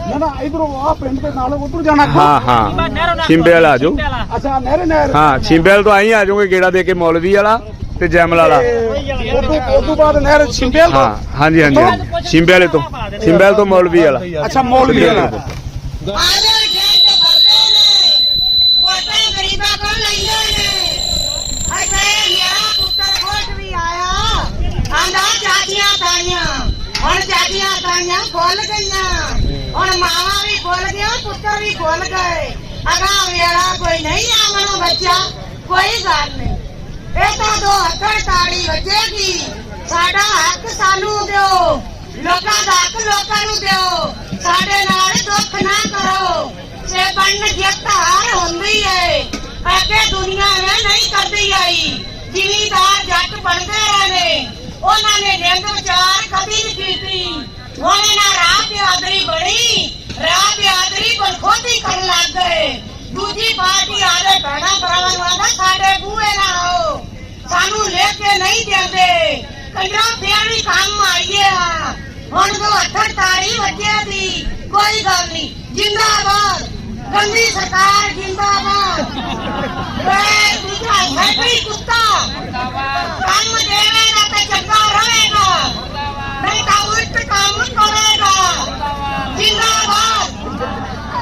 ਨਾ ਨਾ ਇਧਰੋਂ ਆ ਪਿੰਡ ਦੇ ਨਾਲ ਉਧਰ ਜਾਣਾ। ਹਾਂ ਹਾਂ। ਛਿੰਬੇ ਵਾਲਾ ਆ ਜਾਓ। ਅੱਛਾ ਨਹਿਰ ਨਹਿਰ ਹਾਂ ਛਿੰਬੇ ਵਾਲ ਤੋਂ ਆਈ ਆ ਜਾਓਗੇ ਗੇੜਾ ਦੇ ਕੇ ਮੌਲਵੀ ਵਾਲਾ। ਤੇ ਜੈਮਲ ਵਾਲਾ। ਉਦੋਂ ਉਦੋਂ ਬਾਅਦ ਨਹਿਰ ਛਿੰਬੇਲ ਤੋਂ? ਹਾਂ ਹਾਂਜੀ ਹਾਂਜੀ ਹਾਂਜੀ। ਵਾਲੇ ਤੋਂ। ਵਾਲੇ ਤੋਂ? ਮੌਲਵੀ ਵਾਲਾ। ਅੱਛਾ ਮੌਲਵੀ ਵਾਲਾ। ਆਲੇ ਖੇਤ ਭਰਦੇ ਨੇ ਵੋਟਾਂ ਗਰੀਬਾਂ ਕੋਲ ਲੈਂਦੇ ਨੇ ਅਜੇ ਮੇਰਾ ਪੁੱਤਰ ਵੋਟ ਵੀ ਆਇਆ ਆਂਦਾ ਚਾਚੀਆਂ ਤਾਈਆਂ ਹੁਣ ਚਾਚੀਆਂ ਤਾਈਆਂ ਖੁੱਲ ਗਈਆਂ ਹੁਣ ਮਾਵਾਂ ਵੀ ਖੁੱਲ ਗਈਆਂ ਪੁੱਤਰ ਵੀ ਖੁੱਲ ਗਏ ਅਗਾ ਮੇਰਾ ਕੋਈ ਨਹੀਂ ਆਵਣਾ ਬੱਚਾ ਕੋਈ ਗੱਲ ਨਹੀਂ। ਇਹ ਤਾਂ ਦੋ ਹੱਥਾਂ ਤਾੜੀ ਵੱਜੇਗੀ। ਸਾਡਾ ਹੱਕ ਸਾਨੂੰ ਦਿਓ। ਲੋਕਾਂ ਦਾ ਹੱਕ ਲੋਕਾਂ ਨੂੰ ਦਿਓ। ਸਾਡੇ ਨਾਲ ਦੁੱਖ ਨਾ ਕਰੋ। ਸੇ ਬੰਨ ਜਿੱਤ ਹਾਰ ਹੁੰਦੀ ਏ, ਅੱਗੇ ਦੁਨੀਆ ਇਹ ਨਹੀਂ ਕਰਦੀ ਆਈ। ਜ਼ਿਮੀਦਾਰ ਜੱਟ ਬਣਦੇ ਰਹੇ ਨੇ। ਉਹਨਾਂ ਨੇ ਨਿੰਦ ਵਿਚਾਰ ਕਦੀ ਨਹੀਂ ਕੀਤੀ। ਉਹਨੇ ਨਾ ਰਾਹ ਤੇ ਆਦਰੀ ਬਣੀ। ਰਾਹ ਤੇ ਆਦਰੀ ਕੋਲ ਕਰਨ ਲੱਗ ਗਏ। ਦੂਜੀ ਪਾਰਟੀ ਆਲੇ ਭੈਣਾਂ ਭਰਾਵਾਂ ਨੂੰ ਆਂਦਾ, ਸਾਡੇ ਬੂਹੇ ਨਾ ਆਓ। ਸਾਨੂੰ ਲੈ ਕੇ ਨਹੀਂ ਜਾਂਦੇ। ਕੰਜਰਾ ਫੇਰ ਵੀ ਕੰਮ ਆਈਏ ਆ ਹੁਣ ਦੋ ਹੱਥ ਤਾੜੀ ਵੱਜਿਆ ਦੀ। ਕੋਈ ਗੱਲ ਨਹੀਂ। ਜਿੰਦਾਬਾਦ। ਗੰਦੀ ਸਰਕਾਰ, ਜਿੰਦਾਬਾਦ। ਵੇ ਦੂਜਾ ਫੈਕਟਰੀ ਕੁੱਤਾ। ਕੰਮ ਦੇਵੇਗਾ ਤਾਂ ਚੰਗਾ ਰਹੇਗਾ। ਨਹੀਂ ਤਾਂ ਉਲਟ ਕੰਮ ਕਰੇਗਾ। ਜਿੰਦਾਬਾਦ।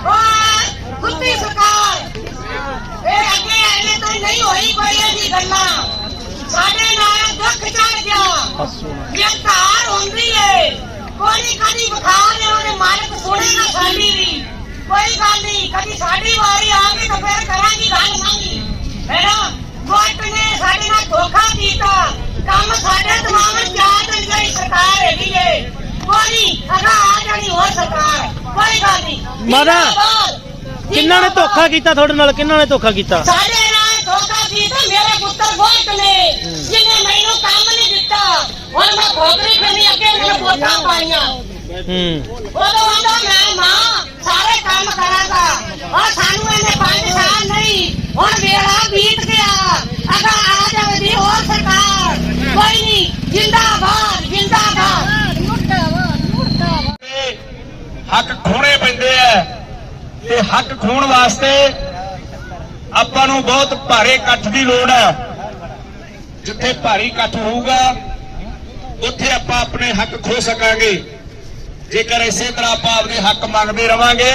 ਓਏ ਕੁੱਤੀ ਸਰਕਾਰ। ਇਹ ਅੱਗੇ ਐਵੇਂ ਤਾਂ ਨਹੀਂ ਹੋਈ ਕੋਈ ਇਹਦੀ ਗੱਲਾਂ। ਸਾਡੇ ਨਾਲ ਦੁੱਖ ਚੜ ਗਿਆ। ਇਹ ਤਾਰ ਹੁੰਦੀ ਏ ਕੋਈ ਕਦੀ ਵਿਖਾ ਦੇ ਉਹਦੇ ਮਾਲਕ ਸੁਣੇ ਨਾ ਸਾਡੀ ਵੀ। ਕੋਈ ਗੱਲ ਨਹੀਂ ਕਦੀ ਸਾਡੀ ਵਾਰੀ ਆ ਗਈ ਤਾਂ ਫਿਰ ਕਰਾਂਗੀ ਗੱਲ ਮੰਗੀ ਹੈਨਾ ਕੋਰਟ ਨੇ ਸਾਡੇ ਨਾਲ ਧੋਖਾ ਕੀਤਾ। ਕੰਮ ਸਾਡੇ ਦਿਮਾਗ ਵਿੱਚ ਤੇ ਗਈ ਸਰਕਾਰ ਹੈਗੀ ਏ। ਕੋਈ ਨਹੀਂ ਅਗਾ ਆ ਜਾਣੀ ਹੋਰ ਸਰਕਾਰ। ਕੋਈ ਗੱਲ ਨਹੀਂ। ਜਿੰਦਾਬਾਦ, ਕਿੰਨਾਂ ਨੇ ਧੋਖਾ ਕੀਤਾ ਤੁਹਾਡੇ ਨਾਲ? ਕਿੰਨਾਂ ਨੇ ਧੋਖਾ ਕੀਤਾ? ਸਾਡੇ ਪੁੱਤਰ ਵੋਟ ਨੇ। ਜਿਹਨੇ ਮੈਨੂੰ ਕੰਮ ਨਹੀਂ ਦਿੱਤਾ ਹੁਣ ਮੈਂ ਭੋਗਰੀ ਫਿਰਨੀ ਅੱਗੇ ਮੈਨੂੰ ਵੋਟਾਂ ਪਾਈਆਂ। ਹੂੰ। ਉਦੋਂ ਆਂਦਾ ਮੈਂ ਮਾਂ ਸਾਰੇ ਕੰਮ ਕਰਾਂਗਾ। ਔਰ ਸਾਨੂੰ ਇਹਨੇ 5 ਸਾਲ ਨਹੀਂ ਹੁਣ ਵੇਲਾ ਬੀਤ ਗਿਆ। ਅਗਾ ਆ ਜਾਵੇ ਦੀ ਹੋਰ ਸਰਕਾਰ। ਕੋਈ ਨਹੀਂ ਜਿੰਦਾਬਾਦ ਜਿੰਦਾਬਾਦ। ਮੁਰਦਾਬਾਦ ਮੁਰਦਾਬਾਦ ਹੱਕ ਖੋਣੇ ਪੈਂਦੇ ਆ ਤੇ ਹੱਕ ਖੋਣ ਵਾਸਤੇ ਆਪਾਂ ਨੂੰ ਬਹੁਤ ਭਾਰੇ ਇਕੱਠ ਦੀ ਲੋੜ ਹੈ ਜਿੱਥੇ ਭਾਰੀ ਇਕੱਠ ਹੋਊਗਾ, ਉੱਥੇ ਆਪਾਂ ਆਪਣੇ ਹੱਕ ਖੋ ਸਕਾਂਗੇ। ਜੇਕਰ ਇਸੇ ਤਰ੍ਹਾਂ ਆਪਾਂ ਆਪਣੇ ਹੱਕ ਮੰਗਦੇ ਰਵਾਂਗੇ,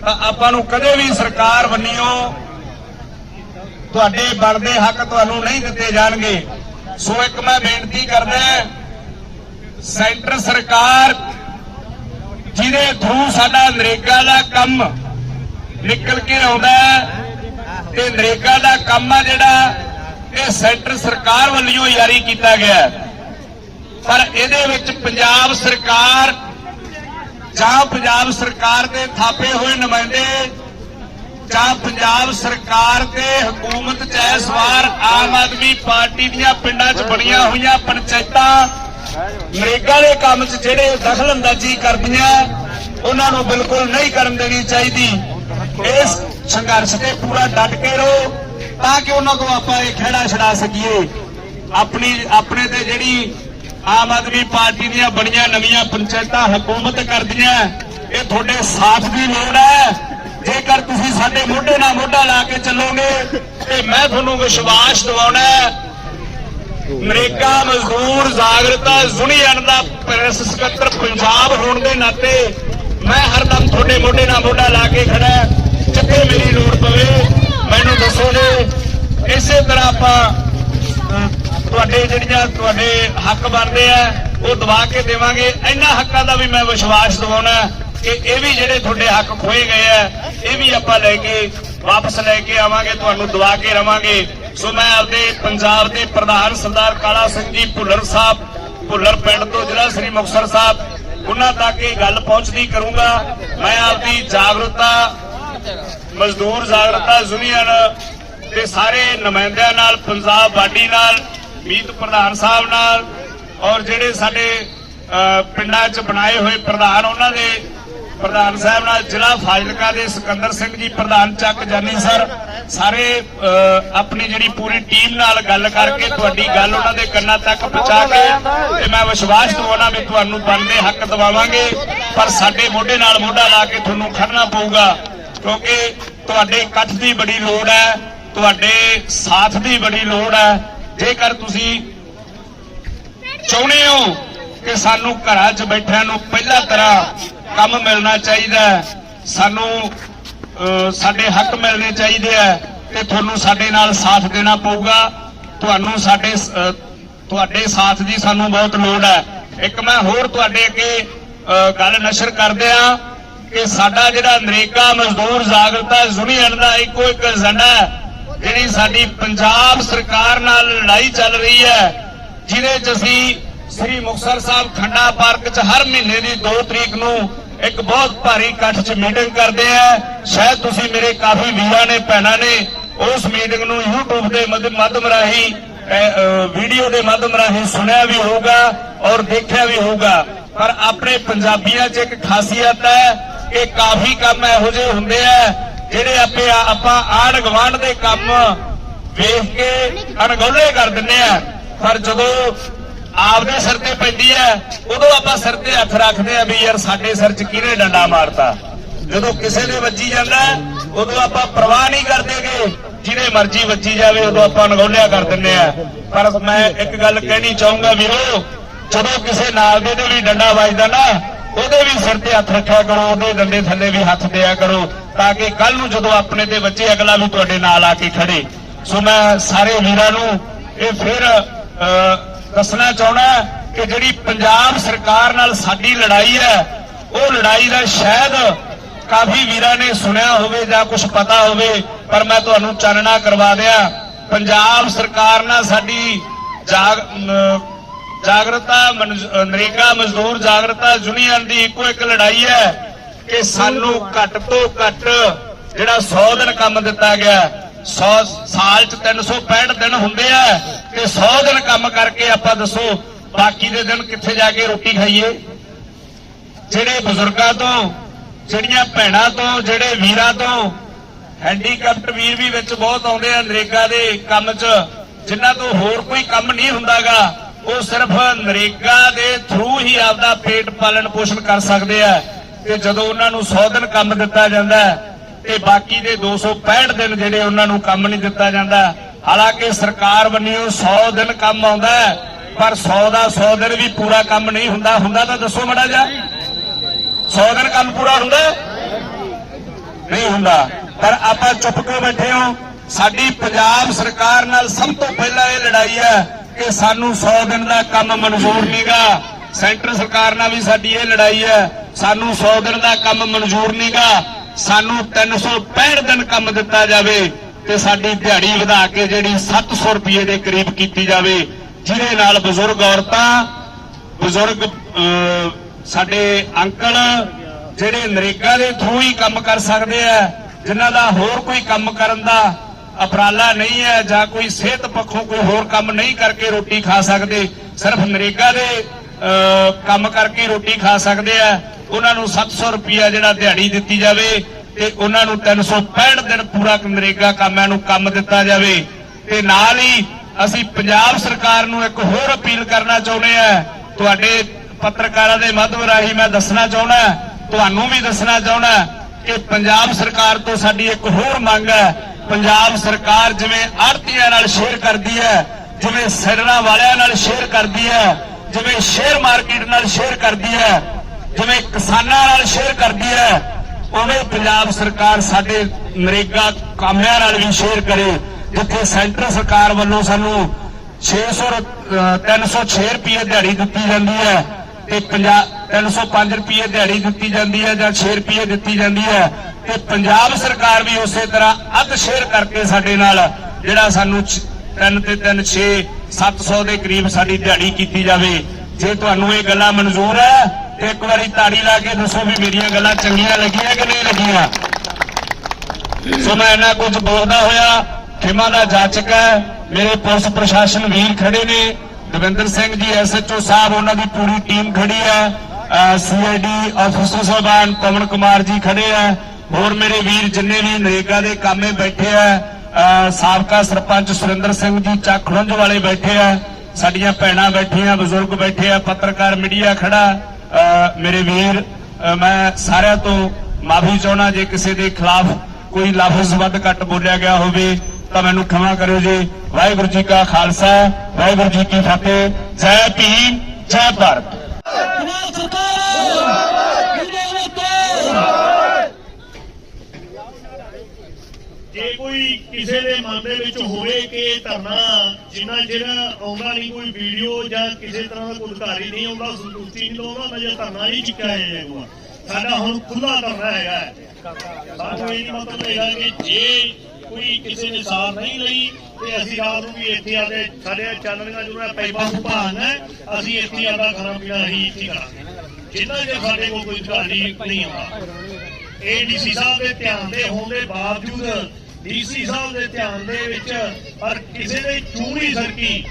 ਤਾਂ ਆਪਾਂ ਨੂੰ ਕਦੇ ਵੀ ਸਰਕਾਰ ਵੰਨੀਓ ਤੁਹਾਡੇ ਬਣਦੇ ਹੱਕ ਤੁਹਾਨੂੰ ਨਹੀਂ ਦਿੱਤੇ ਜਾਣਗੇ। ਸੋ ਇੱਕ ਮੈਂ ਬੇਨਤੀ ਕਰਦਾ ਸੈਂਟਰ ਸਰਕਾਰ ਜਿਹਦੇ ਥਰੂ ਸਾਡਾ ਨਰੇਗਾ ਦਾ ਕੰਮ ਨਿਕਲ ਕੇ ਆਉਂਦਾ ਤੇ ਨਰੇਗਾ ਦਾ ਕੰਮ ਆ ਜਿਹੜਾ ਇਹ ਸੈਂਟਰ ਸਰਕਾਰ ਵੱਲੋਂ ਜਾਰੀ ਕੀਤਾ ਗਿਆ ਪਰ ਇਹਦੇ ਵਿੱਚ ਪੰਜਾਬ ਸਰਕਾਰ ਜਾਂ ਪੰਜਾਬ ਸਰਕਾਰ ਦੇ ਥਾਪੇ ਹੋਏ ਨੁਮਾਇੰਦੇ, ਜਾਂ ਪੰਜਾਬ ਸਰਕਾਰ ਤੇ ਹਕੂਮਤ ਚ ਇਸ ਵਾਰ ਆਮ ਆਦਮੀ ਪਾਰਟੀ ਦੀਆਂ ਪਿੰਡਾਂ 'ਚ ਬਣੀਆਂ ਹੋਈਆਂ ਪੰਚਾਇਤਾਂ ਨਰੇਗਾ ਦੇ ਕੰਮ 'ਚ ਜਿਹੜੇ ਦਖਲ ਅੰਦਾਜ਼ੀ ਕਰਦੀਆਂ, ਉਹਨਾਂ ਨੂੰ ਬਿਲਕੁਲ ਨਹੀਂ ਕਰਨ ਦੇਣੀ ਚਾਹੀਦੀ। ਇਸ ਸੰਘਰਸ਼ ਤੇ ਪੂਰਾ ਡਟ ਕੇ ਰਹੋ। ਤਾਂ ਕਿ ਉਹਨਾਂ ਤੋਂ ਆਪਾਂ ਇਹ ਖੜਾ ਛਡਾ ਸਕੀਏ ਆਪਣੀ, ਆਪਣੇ ਤੇ ਜਿਹੜੀ ਆਮ ਆਦਮੀ ਪਾਰਟੀ ਦੀਆਂ ਬਣੀਆਂ ਨਵੀਆਂ ਪੰਚਾਇਤਾਂ ਹਕੂਮਤ ਕਰਦੀਆਂ, ਇਹ ਤੁਹਾਡੇ ਸਾਥ ਦੀ ਲੋੜ ਹੈ ਜੇਕਰ ਤੁਸੀਂ ਸਾਡੇ ਮੋਢੇ ਨਾਲ ਮੋਢਾ ਲਾ ਕੇ ਚੱਲੋਗੇ, ਤੇ ਮੈਂ ਤੁਹਾਨੂੰ ਵਿਸ਼ਵਾਸ ਦਿਵਾਉਣਾ ਨਰੇਗਾ ਮਜ਼ਦੂਰ ਜਾਗਰਤਾ ਯੂਨੀਅਨ ਦਾ ਪ੍ਰੈਸ ਸਕੱਤਰ ਪੰਜਾਬ ਹੋਣ ਦੇ ਨਾਤੇ ਮੈਂ ਹਰਦਮ ਤੁਹਾਡੇ ਮੋਢੇ ਨਾਲ ਮੋਢਾ ਲਾ ਕੇ ਖੜਾ ਹਾਂ। ਜਿੱਥੇ ਮੇਰੀ ਲੋੜ ਪਵੇ ਮੈਨੂੰ ਦੱਸੋ ਦੱਸੋਗੇ ਇਸੇ ਤਰ੍ਹਾਂ ਆਪਾਂ ਤੁਹਾਡੇ ਜਿਹੜੀਆਂ ਤੁਹਾਡੇ ਹੱਕ ਬਣਦੇ ਆ, ਉਹ ਦਵਾ ਕੇ ਦੇਵਾਂਗੇ। ਇਹਨਾਂ ਹੱਕਾਂ ਦਾ ਵੀ ਮੈਂ ਵਿਸ਼ਵਾਸ ਦਿਵਾਉਣਾ ਕਿ ਇਹ ਵੀ ਜਿਹੜੇ ਤੁਹਾਡੇ ਹੱਕ ਖੋਏ ਗਏ ਆ, ਇਹ ਵੀ ਆਪਾਂ ਲੈ ਕੇ ਵਾਪਸ ਲੈ ਕੇ ਆਵਾਂਗੇ, ਤੁਹਾਨੂੰ ਦਵਾ ਕੇ ਰਵਾਂਗੇ। ਸੋ ਮੈਂ ਆਪਦੇ ਪੰਜਾਬ ਦੇ ਪ੍ਰਧਾਨ ਸਰਦਾਰ ਕਾਲਾ ਸਿੰਘ ਜੀ ਭੁੱਲਰ ਸਾਹਿਬ, ਭੁੱਲਰ ਪਿੰਡ ਤੋਂ ਜ਼ਿਲ੍ਹਾ ਸ੍ਰੀ ਮੁਕਤਸਰ ਸਾਹਿਬ, ਉਹਨਾਂ ਤੱਕ ਇਹ ਗੱਲ ਪਹੁੰਚਦੀ ਕਰੂੰਗਾ। ਮੈਂ ਆਪਦੀ ਜਾਗਰੂਕਤਾ ਮਜ਼ਦੂਰ ਜਾਗਰਤਾ ਯੂਨੀਅਨ ਦੇ ਸਾਰੇ ਨੁਮਾਇੰਦਿਆਂ ਨਾਲ, ਪੰਜਾਬ ਬਾਡੀ ਨਾਲ, ਮੀਤ ਪ੍ਰਧਾਨ ਸਾਹਿਬ ਨਾਲ ਔਰ ਜਿਹੜੇ ਸਾਡੇ ਪਿੰਡਾਂ 'ਚ ਬਣਾਏ ਹੋਏ ਪ੍ਰਧਾਨ ਉਹਨਾਂ ਦੇ ਪ੍ਰਧਾਨ ਸਾਹਿਬ ਨਾਲ ਜ਼ਿਲ੍ਹਾ ਫਾਜ਼ਿਲਕਾ ਦੇ ਸਿਕੰਦਰ ਸਿੰਘ ਜੀ ਪ੍ਰਧਾਨ ਚੱਕ ਜਾਨੀ ਸਰ, ਸਾਰੇ ਆਪਣੀ ਜਿਹੜੀ ਪੂਰੀ ਟੀਮ ਨਾਲ ਗੱਲ ਕਰਕੇ ਤੁਹਾਡੀ ਗੱਲ ਉਹਨਾਂ ਦੇ ਕੰਨਾਂ ਤੱਕ ਪਹੁੰਚਾ ਕੇ ਤੇ ਮੈਂ ਵਿਸ਼ਵਾਸ ਦਵਾਉਣਾ ਵੀ ਤੁਹਾਨੂੰ ਬਣਦੇ ਹੱਕ ਦਿਵਾਵਾਂਗੇ, ਪਰ ਸਾਡੇ ਮੋਢੇ ਨਾਲ ਮੋਢਾ ਲਾ ਕੇ ਤੁਹਾਨੂੰ ਖੜਨਾ ਪਊਗਾ। ਕਿਉਂਕਿ ਤੁਹਾਡੇ ਇਕੱਠ ਦੀ ਬੜੀ ਲੋੜ ਹੈ, ਤੁਹਾਡੇ ਸਾਥ ਦੀ ਬੜੀ ਲੋੜ ਹੈ। ਜੇਕਰ ਤੁਸੀਂ ਚਾਹੁੰਦੇ ਹੋ ਕਿ ਸਾਨੂੰ ਘਰਾਂ 'ਚ ਬੈਠਿਆਂ ਨੂੰ ਪਹਿਲਾ ਤਰ੍ਹਾਂ ਕੰਮ ਮਿਲਣਾ ਚਾਹੀਦਾ ਸਾਨੂੰ ਸਾਡੇ ਹੱਕ ਮਿਲਣੇ ਚਾਹੀਦੇ ਆ ਤੇ ਤੁਹਾਨੂੰ ਸਾਡੇ ਨਾਲ ਸਾਥ ਦੇਣਾ ਪਊਗਾ। ਤੁਹਾਨੂੰ ਸਾਡੇ ਤੁਹਾਡੇ ਸਾਥ ਦੀ ਸਾਨੂੰ ਬਹੁਤ ਲੋੜ ਹੈ। ਇੱਕ ਮੈਂ ਹੋਰ ਤੁਹਾਡੇ ਅੱਗੇ ਗੱਲ ਨਸ਼ਰ ਕਰਦਿਆਂ ਕਿ ਸਾਡਾ ਜਿਹੜਾ ਨਰੇਗਾ ਮਜ਼ਦੂਰ ਜਾਗਰਤਾ ਯੂਨੀਅਨ ਦਾ ਇੱਕੋ ਇੱਕ ਏਜੰਡਾ ਜਿਹੜੀ ਸਾਡੀ ਪੰਜਾਬ ਸਰਕਾਰ ਨਾਲ ਲੜਾਈ ਚੱਲ ਰਹੀ ਹੈ, ਜਿਹਦੇ 'ਚ ਅਸੀਂ ਸ੍ਰੀ ਮੁਕਤਸਰ ਸਾਹਿਬ ਖੰਡਾ ਪਾਰਕ 'ਚ ਹਰ ਮਹੀਨੇ ਦੀ 2 ਤਰੀਕ ਨੂੰ ਇੱਕ ਬਹੁਤ ਭਾਰੀ ਇਕੱਠ 'ਚ ਮੀਟਿੰਗ ਕਰਦੇ ਆ। ਸ਼ਾਇਦ ਤੁਸੀਂ ਮੇਰੇ ਕਾਫੀ ਵੀਰਾਂ ਨੇ, ਭੈਣਾਂ ਨੇ ਉਸ ਮੀਟਿੰਗ ਨੂੰ YouTube ਦੇ ਮਾਧਿਅਮ ਰਾਹੀਂ ਵੀਡੀਓ ਦੇ ਮਾਧਿਅਮ ਰਾਹੀਂ ਸੁਣਿਆ ਵੀ ਹੋਊਗਾ ਔਰ ਦੇਖਿਆ ਵੀ ਹੋਊਗਾ। ਪਰ ਆਪਣੇ ਪੰਜਾਬੀਆਂ 'ਚ ਇੱਕ ਖਾਸੀਅਤ ਹੈ ਕਿ ਕਾਫੀ ਕੰਮ ਇਹੋ ਜਿਹੇ ਹੁੰਦੇ ਆ, ਜਿਹੜੇ ਆਪੇ ਆਪਾਂ ਆੜ ਗਵਾਂਢ ਦੇ ਕੰਮ ਵੇਖ ਕੇ ਅਣਗੌਲੇ ਕਰ ਦਿੰਦੇ ਆ। ਪਰ ਜਦੋਂ ਆਪਦੇ ਸਿਰ ਤੇ ਪੈਂਦੀ ਹੈ ਉਦੋਂ ਆਪਾਂ ਸਿਰ ਤੇ ਹੱਥ ਰੱਖਦੇ ਆ ਵੀ ਯਾਰ ਸਾਡੇ ਸਿਰ 'ਚ ਕਿਹਨੇ ਡੰਡਾ ਮਾਰਤਾ? ਜਦੋਂ ਕਿਸੇ ਦੇ ਵੱਜੀ ਜਾਂਦਾ, ਉਦੋਂ ਆਪਾਂ ਪਰਵਾਹ ਨਹੀਂ ਕਰਦੇਗੇ ਜਿਹਨੇ ਮਰਜ਼ੀ ਵੱਜੀ ਜਾਵੇ, ਉਦੋਂ ਆਪਾਂ ਅਣਗੌਲਿਆ ਕਰ ਦਿੰਦੇ ਆ। ਪਰ ਮੈਂ ਇੱਕ ਗੱਲ ਕਹਿਣੀ ਚਾਹੂੰਗਾ ਵੀਰੋ, ਜਦੋਂ ਕਿਸੇ ਨਾਲ ਦੇ ਤੇ ਵੀ ਡੰਡਾ ਵੱਜਦਾ ਨਾ ਉਹਦੇ ਵੀ ਸਿਰ ਤੇ ਹੱਥ ਰੱਖਿਆ ਕਰੋ, ਉਹਦੇ ਡੰਡੇ ਥੱਲੇ ਵੀ ਹੱਥ ਦਿਆ ਕਰੋ, ਤਾਂ ਕਿ ਕੱਲ ਨੂੰ ਜਦੋਂ ਆਪਣੇ ਤੇ ਬੱਚੇ ਅਗਲਾ ਵੀ ਤੁਹਾਡੇ ਨਾਲ ਆ ਕੇ ਖੜੇ। ਸੋ ਮੈਂ ਸਾਰੇ ਵੀਰਾਂ ਨੂੰ ਇਹ ਫਿਰ ਦੱਸਣਾ ਚਾਹਣਾ ਕਿ ਜਿਹੜੀ ਪੰਜਾਬ ਸਰਕਾਰ ਨਾਲ ਸਾਡੀ ਲੜਾਈ ਹੈ, ਉਹ ਲੜਾਈ ਦਾ ਸ਼ਾਇਦ ਕਾਫੀ ਵੀਰਾਂ ਨੇ ਸੁਣਿਆ ਹੋਵੇ ਜਾਂ ਕੁਝ ਪਤਾ ਹੋਵੇ, ਪਰ ਮੈਂ ਤੁਹਾਨੂੰ ਚਾਨਣਾ ਕਰਵਾ ਦਿਆਂ, ਪੰਜਾਬ ਸਰਕਾਰ ਨਾਲ ਸਾਡੀ ਜਾਗ ਜਾਗਰਤਾ ਮਨਜ- ਨਰੇਗਾ ਮਜ਼ਦੂਰ ਜਾਗਰਤਾ ਯੂਨੀਅਨ ਦੀ ਇੱਕੋ ਇੱਕ ਲੜਾਈ ਹੈ ਕਿ ਸਾਨੂੰ ਘੱਟ ਤੋਂ ਘੱਟ ਜਿਹੜਾ 100 ਦਿਨ ਕੰਮ ਦਿੱਤਾ ਗਿਆ 100 ਸਾਲ ਚ 365 ਦਿਨ ਹੁੰਦੇ ਆ ਤੇ 100 ਦਿਨ ਕੰਮ ਕਰਕੇ ਆਪਾਂ ਦੱਸੋ ਬਾਕੀ ਦੇ ਦਿਨ ਕਿੱਥੇ ਜਾ ਕੇ ਰੋਟੀ ਖਾਈਏ? ਜਿਹੜੇ ਬਜ਼ੁਰਗਾਂ ਤੋਂ, ਜਿਹੜੀਆਂ ਭੈਣਾਂ ਤੋਂ, ਜਿਹੜੇ ਵੀਰਾਂ ਤੋਂ ਹੈਂਡੀਕੈਪਟ ਵੀਰ ਵੀ ਵਿੱਚ ਬਹੁਤ ਆਉਂਦੇ ਆ ਨਰੇਗਾ ਦੇ ਕੰਮ 'ਚ, ਜਿਨ੍ਹਾਂ ਤੋਂ ਹੋਰ ਕੋਈ ਕੰਮ ਨਹੀਂ ਹੁੰਦਾਗਾ। ਉਹ ਸਿਰਫ ਨਰੇਗਾ ਦੇ ਥਰੂ ਹੀ ਆਪਦਾ ਪੇਟ ਪਾਲਣ ਪੋਸ਼ਣ ਕਰ ਸਕਦੇ ਆ ਤੇ ਜਦੋਂ ਉਹਨਾਂ ਨੂੰ 100 ਦਿਨ ਕੰਮ ਦਿੱਤਾ ਜਾਂਦਾ ਤੇ ਬਾਕੀ ਦੇ 265 ਦਿਨ ਜਿਹੜੇ ਉਹਨਾਂ ਨੂੰ ਕੰਮ ਨਹੀਂ ਦਿੱਤਾ ਜਾਂਦਾ, ਹਾਲਾਂਕਿ ਸਰਕਾਰ ਵੱਲੋਂ 100 ਦਿਨ ਕੰਮ ਆਉਂਦਾ ਪਰ 100 ਦਾ 100 ਦਿਨ ਵੀ ਪੂਰਾ ਕੰਮ ਨਹੀਂ ਹੁੰਦਾ ਹੁੰਦਾ ਤਾਂ ਦੱਸੋ ਮੜਾ ਜਾ 100 ਦਿਨ ਕੰਮ ਪੂਰਾ ਹੁੰਦਾ ਨਹੀਂ ਹੁੰਦਾ। ਪਰ ਆਪਾਂ ਚੁੱਪ ਕਿਉਂ ਬੈਠੇ ਹਾਂ? ਸਾਡੀ ਪੰਜਾਬ ਸਰਕਾਰ ਨਾਲ ਸਭ ਤੋਂ ਪਹਿਲਾਂ ਇਹ ਲੜਾਈ ਹੈ ਕਿ ਸਾਨੂੰ 100 ਦਿਨ ਦਾ ਕੰਮ ਮਨਜ਼ੂਰ ਨਹੀਂਗਾ। ਸੈਂਟਰ ਸਰਕਾਰ ਨਾਲ ਵੀ ਸਾਡੀ ਇਹ ਲੜਾਈ ਹੈ। ਸਾਨੂੰ 100 ਦਿਨ ਦਾ ਕੰਮ ਮਨਜ਼ੂਰ ਨਹੀਂਗਾ। ਸਾਨੂੰ 365 ਦਿਨ ਕੰਮ ਦਿੱਤਾ ਜਾਵੇ ਤੇ ਸਾਡੀ ਦਿਹਾੜੀ ਵਧਾ ਕੇ ਜਿਹੜੀ 700 ਰੁਪਏ ਦੇ ਕਰੀਬ ਕੀਤੀ ਜਾਵੇ। ਜਿਹਦੇ ਨਾਲ ਬਜ਼ੁਰਗ ਔਰਤਾਂ, ਬਜ਼ੁਰਗ ਸਾਡੇ ਅੰਕਲ ਜਿਹੜੇ ਨਰੇਗਾ ਦੇ ਥਰੂ ਹੀ ਕੰਮ ਕਰ ਸਕਦੇ ਆ, ਜਿਨ੍ਹਾਂ ਦਾ ਹੋਰ ਕੋਈ ਕੰਮ ਕਰਨ ਦਾ ਅਪਰਾਲਾ ਨਹੀਂ ਹੈ, ਜਾਂ ਕੋਈ ਸਿਹਤ ਪੱਖੋਂ ਕੋਈ ਹੋਰ ਕੰਮ ਨਹੀਂ ਕਰਕੇ ਰੋਟੀ ਖਾ ਸਕਦੇ, ਸਿਰਫ ਨਰੇਗਾ ਦੇ ਕੰਮ ਕਰਕੇ ਰੋਟੀ ਖਾ ਸਕਦੇ ਆ, ਉਹਨਾਂ ਨੂੰ 700 ਰੁਪਿਆ ਜਿਹੜਾ ਦਿਹਾੜੀ ਦਿੱਤੀ ਜਾਵੇ, ਤੇ ਉਹਨਾਂ ਨੂੰ 365 ਦਿਨ ਪੂਰਾ ਨਰੇਗਾ ਕੰਮਾਂ ਨੂੰ ਕੰਮ ਦਿੱਤਾ ਜਾਵੇ। ਤੇ ਨਾਲ ਹੀ ਅਸੀਂ ਪੰਜਾਬ ਸਰਕਾਰ ਨੂੰ ਇੱਕ ਹੋਰ ਅਪੀਲ ਕਰਨਾ ਚਾਹੁੰਦੇ ਆ, ਤੁਹਾਡੇ ਪੱਤਰਕਾਰਾਂ ਦੇ ਮਾਧਿਅਮ ਰਾਹੀਂ ਮੈਂ ਦੱਸਣਾ ਚਾਹੁੰਦਾ, ਤੁਹਾਨੂੰ ਵੀ ਦੱਸਣਾ ਚਾਹੁੰਦਾ ਕਿ ਪੰਜਾਬ ਸਰਕਾਰ ਤੋਂ ਸਾਡੀ ਇੱਕ ਹੋਰ ਮੰਗ ਹੈ ਪੰਜਾਬ ਸਰਕਾਰ ਜਿਵੇਂ ਆੜਤੀਆਂ ਨਾਲ ਸ਼ੇਅਰ ਕਰਦੀ ਹੈ, ਜਿਵੇਂ ਸਿਰਣਾ ਵਾਲਿਆਂ ਨਾਲ ਸ਼ੇਅਰ ਕਰਦੀ ਹੈ, ਜਿਵੇਂ ਸ਼ੇਅਰ ਮਾਰਕੀਟ ਨਾਲ ਸ਼ੇਅਰ ਕਰਦੀ ਹੈ, ਜਿਵੇਂ ਕਿਸਾਨਾਂ ਨਾਲ ਸ਼ੇਅਰ ਕਰਦੀ ਹੈ, ਉਵੇਂ ਪੰਜਾਬ ਸਰਕਾਰ ਸਾਡੇ ਨਰੇਗਾ ਕਾਮਿਆਂ ਨਾਲ ਵੀ ਸ਼ੇਅਰ ਕਰੇ, ਜਿੱਥੇ ਸੈਂਟਰ ਸਰਕਾਰ ਵੱਲੋਂ ਸਾਨੂੰ 600 ਰ- ਅਹ 306 ਰੁਪਏ ਦਿਹਾੜੀ ਦਿੱਤੀ ਜਾਂਦੀ ਹੈ ਤੇ 50 305 ਰੁਪਏ ਦਿਹਾੜੀ ਦਿੱਤੀ ਜਾਂਦੀ ਹੈ ਜਾਂ 6 ਰੁਪਏ ਦਿੱਤੀ ਜਾਂਦੀ ਹੈ। ਤੇ ਪੰਜਾਬ ਸਰਕਾਰ ਵੀ ਉਸੇ ਤਰ੍ਹਾਂ ਅੱਧ ਸ਼ੇਅਰ ਕਰਕੇ ਸਾਡੇ ਨਾਲ ਜਿਹੜਾ ਸਾਨੂੰ 3 ਤੇ 3 6 700 ਦੇ ਕਰੀਬ ਸਾਡੀ ਦਿਹਾੜੀ ਕੀਤੀ ਜਾਵੇ। ਜੇ ਤੁਹਾਨੂੰ ਇਹ ਗੱਲਾਂ ਮਨਜ਼ੂਰ ਹੈ, ਤੇ ਇੱਕ ਵਾਰੀ ਤਾੜੀ ਲਾ ਕੇ ਦੱਸੋ ਵੀ ਮੇਰੀਆਂ ਗੱਲਾਂ ਚੰਗੀਆਂ ਲੱਗੀਆਂ ਕਿ ਨਹੀਂ ਲੱਗੀਆਂ। ਸੋ ਮੈਂ ਇਹਨਾਂ ਕੁਝ ਬੋਲਦਾ ਹੋਇਆ, ਖਿਮਾ ਦਾ ਜਾਚਕ ਹੈ, ਮੇਰੇ ਪੁਲਿਸ ਪ੍ਰਸ਼ਾਸਨ ਵੀਰ ਖੜੇ ਨੇ। ਦਵਿੰਦਰ ਸਿੰਘ ਜੀ ਐਸਐਚਓ ਸਾਹਿਬ, ਉਹਨਾਂ ਦੀ ਪੂਰੀ ਟੀਮ ਖੜੀ ਹੈ। ਸੀਆਈਡੀ ਅਫਸਰ ਸਾਹਿਬਾਨ ਪਵਨ ਕੁਮਾਰ ਜੀ ਖੜੇ ਹੈ। ਹੋਰ ਮੇਰੇ ਵੀਰ ਜਿੰਨੇ ਵੀ ਨਰੇਗਾ ਦੇ ਕਾਮੇ ਬੈਠੇ ਆ ਸਾਬਕਾ ਸਰਪੰਚ ਸੁਰਿੰਦਰ ਸਿੰਘ ਜੀ ਚੱਕ ਖੁੰਝ ਵਾਲੇ ਬੈਠੇ ਆ, ਸਾਡੀਆਂ ਭੈਣਾਂ ਬੈਠੀਆਂ, ਬਜ਼ੁਰਗ ਬੈਠੇ ਆ, ਪੱਤਰਕਾਰ ਮੀਡੀਆ ਖੜਾ ਮੇਰੇ ਵੀਰ ਮੈਂ ਸਾਰਿਆਂ ਤੋਂ ਮਾਫੀ ਚਾਹਣਾ ਜੇ ਕਿਸੇ ਦੇ ਖਿਲਾਫ ਕੋਈ ਲਫ਼ਜ਼ ਵੱਧ ਘੱਟ ਬੋਲਿਆ ਗਿਆ ਹੋਵੇ, ਤਾਂ ਮੈਨੂੰ ਖਿਮਾ ਕਰਿਓ ਜੀ। ਵਾਹਿਗੁਰੂ ਜੀ ਕਾ ਖਾਲਸਾ, ਵਾਹਿਗੁਰੂ ਜੀ ਕੀ ਫਤਿਹ। ਜੈ ਭੀਮ, ਜੈ ਭਾਰਤ। ਜੇ ਕਿਸੇ ਦੇ ਮਨ ਦੇ ਵਿੱਚ ਹੋਵੇ ਕਿ ਧਰਨਾ ਜਿੰਨਾ ਚਿਰ ਆਉਂਦਾ ਨਹੀਂ ਕੋਈ ਵੀਡੀਓ ਜਾਂ ਕਿਸੇ ਤਰ੍ਹਾਂ ਦਾ ਕੋਈ ਅਧਿਕਾਰੀ ਨਹੀਂ ਆਉਂਦਾ, ਸੰਤੁਸ਼ਟੀ ਨਹੀਂ ਲਾਉਂਦਾ ਉਹਨਾਂ ਜੇ ਧਰਨਾ ਨਹੀਂ ਚੁੱਕਿਆ ਜਾਏਗਾ ਸਾਡਾ ਹੁਣ ਖੁੱਲਾ ਧਰਨਾ ਹੈਗਾ ਸਾਨੂੰ ਇਹ ਮਤਲਬ ਹੈਗਾ ਕਿ ਜੇ ਕੋਈ ਕਿਸੇ ਨੇ ਸਾਰ ਨਹੀਂ ਲਈ, ਤੇ ਅਸੀਂ ਰਾਤ ਨੂੰ ਵੀ ਇੱਥੇ ਆਦੇ ਸਾਡੇ ਚਾਨਣੀਆਂ ਜਿਹਨਾਂ ਪੈਪਾ ਸੁਭਾਨ ਹੈ, ਅਸੀਂ ਇੱਥੇ ਆਦਾ ਖਾਣਾ ਪੀਣਾ ਹੀ ਇੱਥੇ ਕਰਾਂਗੇ। ਜਿੰਨਾ ਜੇ ਸਾਡੇ ਕੋਲ ਕੋਈ ਅਧਿਕਾਰੀ ਨਹੀਂ ਆਉਂਦਾ। ਇਹ ਸਾਹਿਬ ਦੇ ਧਿਆਨ ਦੇ ਹੋਣ ਦੇ ਬਾਵਜੂਦ ਡੀਸੀ ਸਾਹਿਬ ਦੇ ਧਿਆਨ ਦੇ ਵਿੱਚ, ਪਰ ਕਿਸੇ ਨੇ ਚੂੰ ਸਰਕੀ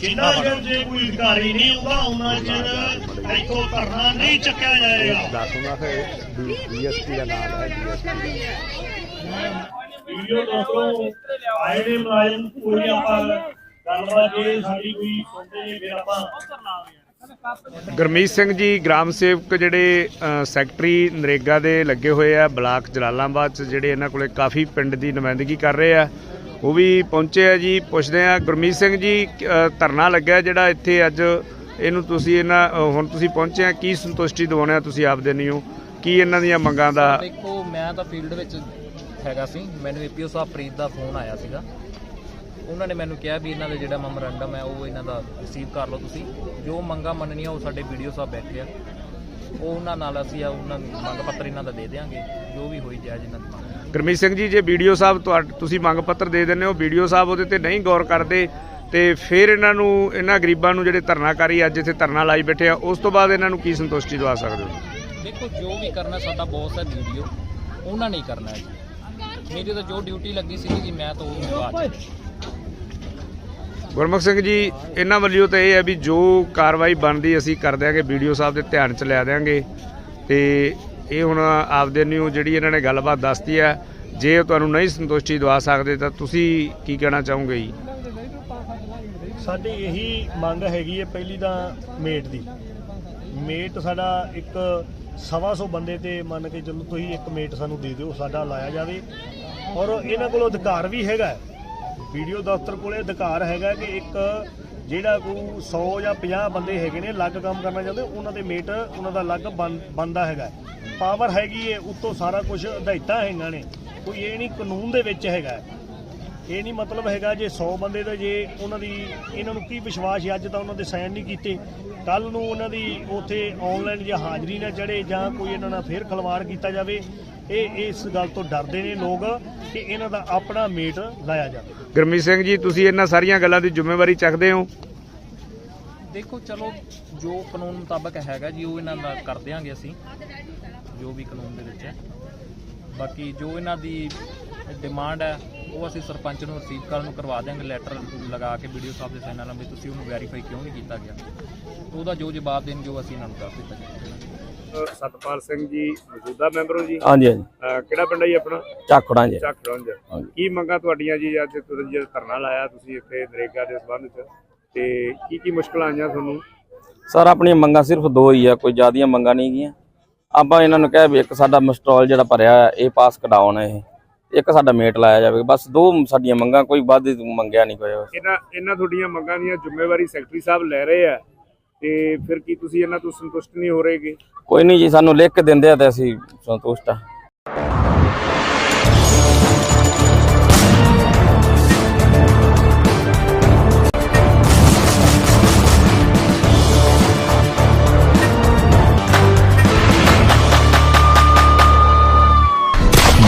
ਜਿੰਨਾ ਚਿਰ ਜੇ ਕੋਈ ਅਧਿਕਾਰੀ ਨਹੀਂ ਆਉਂਦਾ ਉਹਨਾਂ ਚਿਰ ਇੱਥੋਂ ਧਰਨਾ ਨਹੀਂ ਚੱਕਿਆ ਜਾਏਗਾ। ਦੱਸੂਗਾ ਫਿਰ ਡੀਐਸਪੀ ਦਾ ਨਾਮ ਹੈ ਡੀਐਸਪੀ ਵੀਡੀਓ ਦੋਸਤੋ, ਆਏ ਨੇ ਮੁਲਾਜ਼ਮ, ਕੋਈ ਆਪਾਂ ਗੱਲਬਾਤ ਜੇ ਸਾਡੀ ਕੋਈ ਸੁਣਦੇ ਨੇ ਫਿਰ ਆਪਾਂ ਗੁਰਮੀਤ ਸਿੰਘ ਜੀ, ਗ੍ਰਾਮ ਸੇਵਕ ਜਿਹੜੇ ਸੈਕਟਰੀ ਨਰੇਗਾ ਦੇ ਲੱਗੇ ਹੋਏ ਆ, ਬਲਾਕ ਜਲਾਲਾਬਾਦ ਚ, ਜਿਹੜੇ ਇਹਨਾਂ ਕੋਲੇ ਕਾਫੀ ਪਿੰਡ ਦੀ ਨੁਮਾਇੰਦਗੀ ਕਰ ਰਹੇ ਆ। ਉਹ ਵੀ ਪਹੁੰਚੇ ਆ ਜੀ, ਪੁੱਛਦੇ ਆ। ਗੁਰਮੀਤ ਸਿੰਘ ਜੀ ਧਰਨਾ ਲੱਗਿਆ ਜਿਹੜਾ ਇੱਥੇ ਅੱਜ, ਇਹਨੂੰ ਤੁਸੀਂ ਇਹਨਾਂ ਹੁਣ ਤੁਸੀਂ ਪਹੁੰਚੇ ਆ, ਕੀ ਸੰਤੁਸ਼ਟੀ ਦਿਵਾਉਣੇ ਆ ਤੁਸੀਂ ਆਪਦੇ ਨਿਓ ਕੀ ਇਹਨਾਂ ਦੀਆਂ ਮੰਗਾਂ ਦਾ? ਦੇਖੋ, ਮੈਂ ਤਾਂ ਫੀਲਡ ਵਿੱਚ ਹੈਗਾ ਸੀ, ਮੈਨੂੰ ਏਪੀਓ ਸਾਹਿਬ ਪ੍ਰੀਤ ਦਾ ਫੋਨ ਆਇਆ ਸੀਗਾ। ਉਹਨਾਂ ਨੇ ਮੈਨੂੰ ਕਿਹਾ ਵੀ ਇਹਨਾਂ ਦਾ ਜਿਹੜਾ ਮੈਮੋਰੈਂਡਮ ਹੈ ਉਹ ਇਹਨਾਂ ਦਾ ਰਿਸੀਵ ਕਰ ਲਓ ਤੁਸੀਂ। ਜੋ ਮੰਗਾਂ ਮੰਨਣੀਆਂ ਉਹ ਸਾਡੇ ਵੀਡੀਓ ਸਾਹਿਬ ਬੈਠੇ ਆ। ਉਹ ਉਹਨਾਂ ਨਾਲ ਅਸੀਂ ਆ ਉਹਨਾਂ ਨੂੰ ਮੰਗ ਪੱਤਰ ਇਹਨਾਂ ਦਾ ਦੇ ਦੇਵਾਂਗੇ ਜੋ ਵੀ ਹੋਈ ਜਾਇਜ਼ ਇਹਨਾਂ ਦੀ ਗੁਰਮੀਤ ਸਿੰਘ ਜੀ ਜੇ ਵੀਡੀਓ ਸਾਹਿਬ ਤੁਹਾ- ਤੁਸੀਂ ਮੰਗ ਪੱਤਰ ਦੇ ਦਿੰਦੇ ਹੋ ਵੀਡੀਓ ਸਾਹਿਬ ਉਹਦੇ ਤੇ ਨਹੀਂ ਗੌਰ ਕਰਦੇ ਤੇ ਫਿਰ ਇਹਨਾਂ ਨੂੰ ਇਹਨਾਂ ਗਰੀਬਾਂ ਨੂੰ ਜਿਹੜੇ ਧਰਨਾਕਾਰੀ ਅੱਜ ਇੱਥੇ ਧਰਨਾ ਲਾਈ ਬੈਠੇ ਆ ਉਸ ਤੋਂ ਬਾਅਦ ਇਹਨਾਂ ਨੂੰ ਕੀ ਸੰਤੁਸ਼ਟੀ ਦਵਾ ਸਕਦੇ ਹੋ? ਦੇਖੋ ਜੋ ਵੀ ਕਰਨਾ ਸਾਡਾ ਬੌਸ ਹੈ ਵੀਡੀਓ ਉਹਨਾਂ ਨੇ ਹੀ ਕਰਨਾ ਹੈ ਜੀ। ਮੇਰੀ ਤਾਂ ਜੋ ਡਿਊਟੀ ਲੱਗੀ ਸੀ ਜੀ ਮੈਂ ਤਾਂ ਉਹ ਨਿਭਾ ਦਿੱਤੀ। ਗੁਰਮੁਖ ਸਿੰਘ ਜੀ, ਇਹਨਾਂ ਵੱਲੋਂ ਤਾਂ ਇਹ ਹੈ ਵੀ ਜੋ ਕਾਰਵਾਈ ਬਣਦੀ ਅਸੀਂ ਕਰ ਦਿਆਂਗੇ ਵੀਡੀਓ ਸਾਹਿਬ ਦੇ ਧਿਆਨ ਚ ਲਿਆ ਦਿਆਂਗੇ। ਤੇ ਇਹ ਹੁਣ ਆਪਦੇ ਨੂੰ ਜਿਹੜੀ ਇਹਨਾਂ ਨੇ ਗੱਲਬਾਤ ਦੱਸਤੀ ਹੈ, ਜੇ ਉਹ ਤੁਹਾਨੂੰ ਨਹੀਂ ਸੰਤੁਸ਼ਟੀ ਦਵਾ ਸਕਦੇ ਤਾਂ ਤੁਸੀਂ ਕੀ ਕਹਿਣਾ ਚਾਹੋਗੇ ਜੀ? ਸਾਡੀ ਇਹੀ ਮੰਗ ਹੈਗੀ ਹੈ ਪਹਿਲੀ ਤਾਂ ਮੇਟ ਦੀ। ਮੇਟ ਸਾਡਾ ਇੱਕ ਸਵਾ ਸੌ ਬੰਦੇ ਤੇ ਮੰਨ ਕੇ ਚੱਲੋ ਤੁਸੀਂ ਇੱਕ ਮੇਟ ਸਾਨੂੰ ਦੇ ਦਿਓ, ਸਾਡਾ ਲਾਇਆ ਜਾਵੇ। ਔਰ ਇਹਨਾਂ ਕੋਲ ਅਧਿਕਾਰ ਵੀ ਹੈਗਾ ਵੀਡੀਓ ਦਫ਼ਤਰ ਕੋਲੇ ਅਧਿਕਾਰ ਹੈਗਾ ਕਿ ਇੱਕ ਜਿਹੜਾ ਕੋਈ 100 ਜਾਂ 50 ਬੰਦੇ ਹੈਗੇ ਨੇ, ਅਲੱਗ ਕੰਮ ਕਰਨਾ ਚਾਹੁੰਦੇ, ਉਹਨਾਂ ਦੇ ਮੇਟ ਉਹਨਾਂ ਦਾ ਅਲੱਗ ਬੰਦਾ ਹੈਗਾ। ਪਾਵਰ ਹੈਗੀ ਹੈ ਉੱਤੋਂ ਸਾਰਾ ਕੁਝ ਹਦਾਇਤਾਂ ਹੈਗੀਆਂ ਨੇ। ਕੋਈ ਇਹ ਨਹੀਂ ਕਾਨੂੰਨ ਦੇ ਵਿੱਚ ਹੈਗਾ। ਇਹ ਨਹੀਂ ਮਤਲਬ ਹੈਗਾ ਜੇ 100 ਬੰਦੇ ਦਾ ਜੇ ਉਹਨਾਂ ਦੀ ਇਹਨਾਂ ਨੂੰ ਕੀ ਵਿਸ਼ਵਾਸ ਹੈ ਅੱਜ ਤਾਂ ਉਹਨਾਂ ਦੇ ਸਾਈਨ ਨਹੀਂ ਕੀਤੇ। ਕੱਲ ਨੂੰ ਉਹਨਾਂ ਦੀ ਉੱਥੇ ਆਨਲਾਈਨ ਜਾਂ ਹਾਜ਼ਰੀ ਨਾ ਚੜੇ ਜਾਂ ਕੋਈ ਇਹਨਾਂ ਨਾਲ ਫੇਰ ਖਲਵਾੜ ਕੀਤਾ ਜਾਵੇ। ਇਹ ਇਸ ਗੱਲ ਤੋਂ ਡਰਦੇ ਨੇ ਲੋਕ ਕਿ ਇਹਨਾਂ ਦਾ ਆਪਣਾ ਮੇਟ ਲਾਇਆ ਜਾਵੇ। ਗੁਰਮੀਤ ਸਿੰਘ ਜੀ ਤੁਸੀਂ ਇਹਨਾਂ ਸਾਰੀਆਂ ਗੱਲਾਂ ਦੀ ਜ਼ਿੰਮੇਵਾਰੀ ਚੱਕਦੇ ਹੋ? ਦੇਖੋ ਚਲੋ ਜੋ ਕਾਨੂੰਨ ਮੁਤਾਬਕ ਹੈਗਾ ਜੀ ਉਹ ਇਹਨਾਂ ਦਾ ਕਰ ਦਿਆਂਗੇ ਅਸੀਂ ਜੋ ਵੀ ਕਾਨੂੰਨ ਦੇ ਵਿੱਚ ਹੈ। ਬਾਕੀ ਜੋ ਇਹਨਾਂ ਦੀ ਡਿਮਾਂਡ ਹੈ ਉਹ ਅਸੀਂ ਸਰਪੰਚ ਨੂੰ ਰਿਸੀਵ ਕਰਨ ਨੂੰ ਕਰਵਾ ਦਿਆਂਗੇ ਲੈਟਰ ਲਗਾ ਕੇ ਵੀਡੀਓ ਸਾਹਿਬ ਦੇ ਸਾਈਨ ਨਾਲ ਵੀ ਤੁਸੀਂ ਉਹਨੂੰ ਵੈਰੀਫਾਈ ਕਿਉਂ ਨਹੀਂ ਕੀਤਾ ਗਿਆ? ਉਹਦਾ ਜੋ ਜਵਾਬ ਦੇਣ ਜੋ ਅਸੀਂ ਇਹਨਾਂ ਨੂੰ ਦੱਸ ਦਿੱਤਾ ਜਾਏਗਾ ਸਤਪਾਲ ਸਿੰਘ ਜੀ ਮੌਜੂਦਾ ਮੈਂਬਰ ਹੋ ਜੀ? ਹਾਂਜੀ ਹਾਂਜੀ। ਕਿਹੜਾ ਪਿੰਡ ਹੈ ਜੀ ਆਪਣਾ? ਝਾਕੜਾਂ ਜੀ। ਚੱਕ ਰੰਜ ਹਾਂਜੀ। ਕੀ ਮੰਗਾਂ ਤੁਹਾਡੀਆਂ ਜੀ ਅੱਜ ਤੁਸੀਂ ਜਿਹੜਾ ਧਰਨਾ ਲਾਇਆ ਤੁਸੀਂ ਇੱਥੇ ਨਰੇਗਾ ਦੇ ਸੰਬੰਧ ਚ? ਤੇ ਕੀ ਕੀ ਮੁਸ਼ਕਲਾਂ ਆਈਆਂ ਤੁਹਾਨੂੰ? ਸਰ ਆਪਣੀਆਂ ਮੰਗਾਂ ਸਿਰਫ ਦੋ ਹੀ ਆ ਕੋਈ ਜ਼ਿਆਦੀਆਂ ਮੰਗਾਂ ਨਹੀਂ ਗੀਆਂ ਆਪਾਂ ਇਹਨਾਂ ਨੂੰ ਕਹਿ ਵੀ ਇੱਕ ਸਾਡਾ ਮਸਟਰੋਲ ਜਿਹੜਾ ਭਰਿਆ ਹੈ, ਇਹ ਪਾਸ ਕਢਾਉਣਾ ਇਹ। ਇੱਕ ਸਾਡਾ ਮੇਟ ਲਾਇਆ ਜਾਵੇ ਬਸ ਦੋ ਸਾਡੀਆਂ ਮੰਗਾਂ ਕੋਈ ਵੱਧ ਮੰਗਿਆ ਨਹੀਂ ਕੋਈ। ਇਹਨਾਂ ਇਹਨਾਂ ਤੁਹਾਡੀਆਂ ਮੰਗਾਂ ਦੀਆਂ ਜ਼ਿੰਮੇਵਾਰੀ ਸੈਕਟਰੀ ਸਾਹਿਬ ਲੈ ਰਹੇ ਆ ਤੇ ਫਿਰ ਕੀ ਤੁਸੀਂ ਇਹਨਾਂ ਤੋਂ ਸੰਤੁਸ਼ਟ ਨਹੀਂ ਹੋ ਰਹੇਗੇ? ਕੋਈ ਨਹੀਂ ਜੀ ਸਾਨੂੰ ਲਿਖ ਕੇ ਦਿੰਦੇ ਆ ਤੇ ਅਸੀਂ ਸੰਤੁਸ਼ਟ ਆ।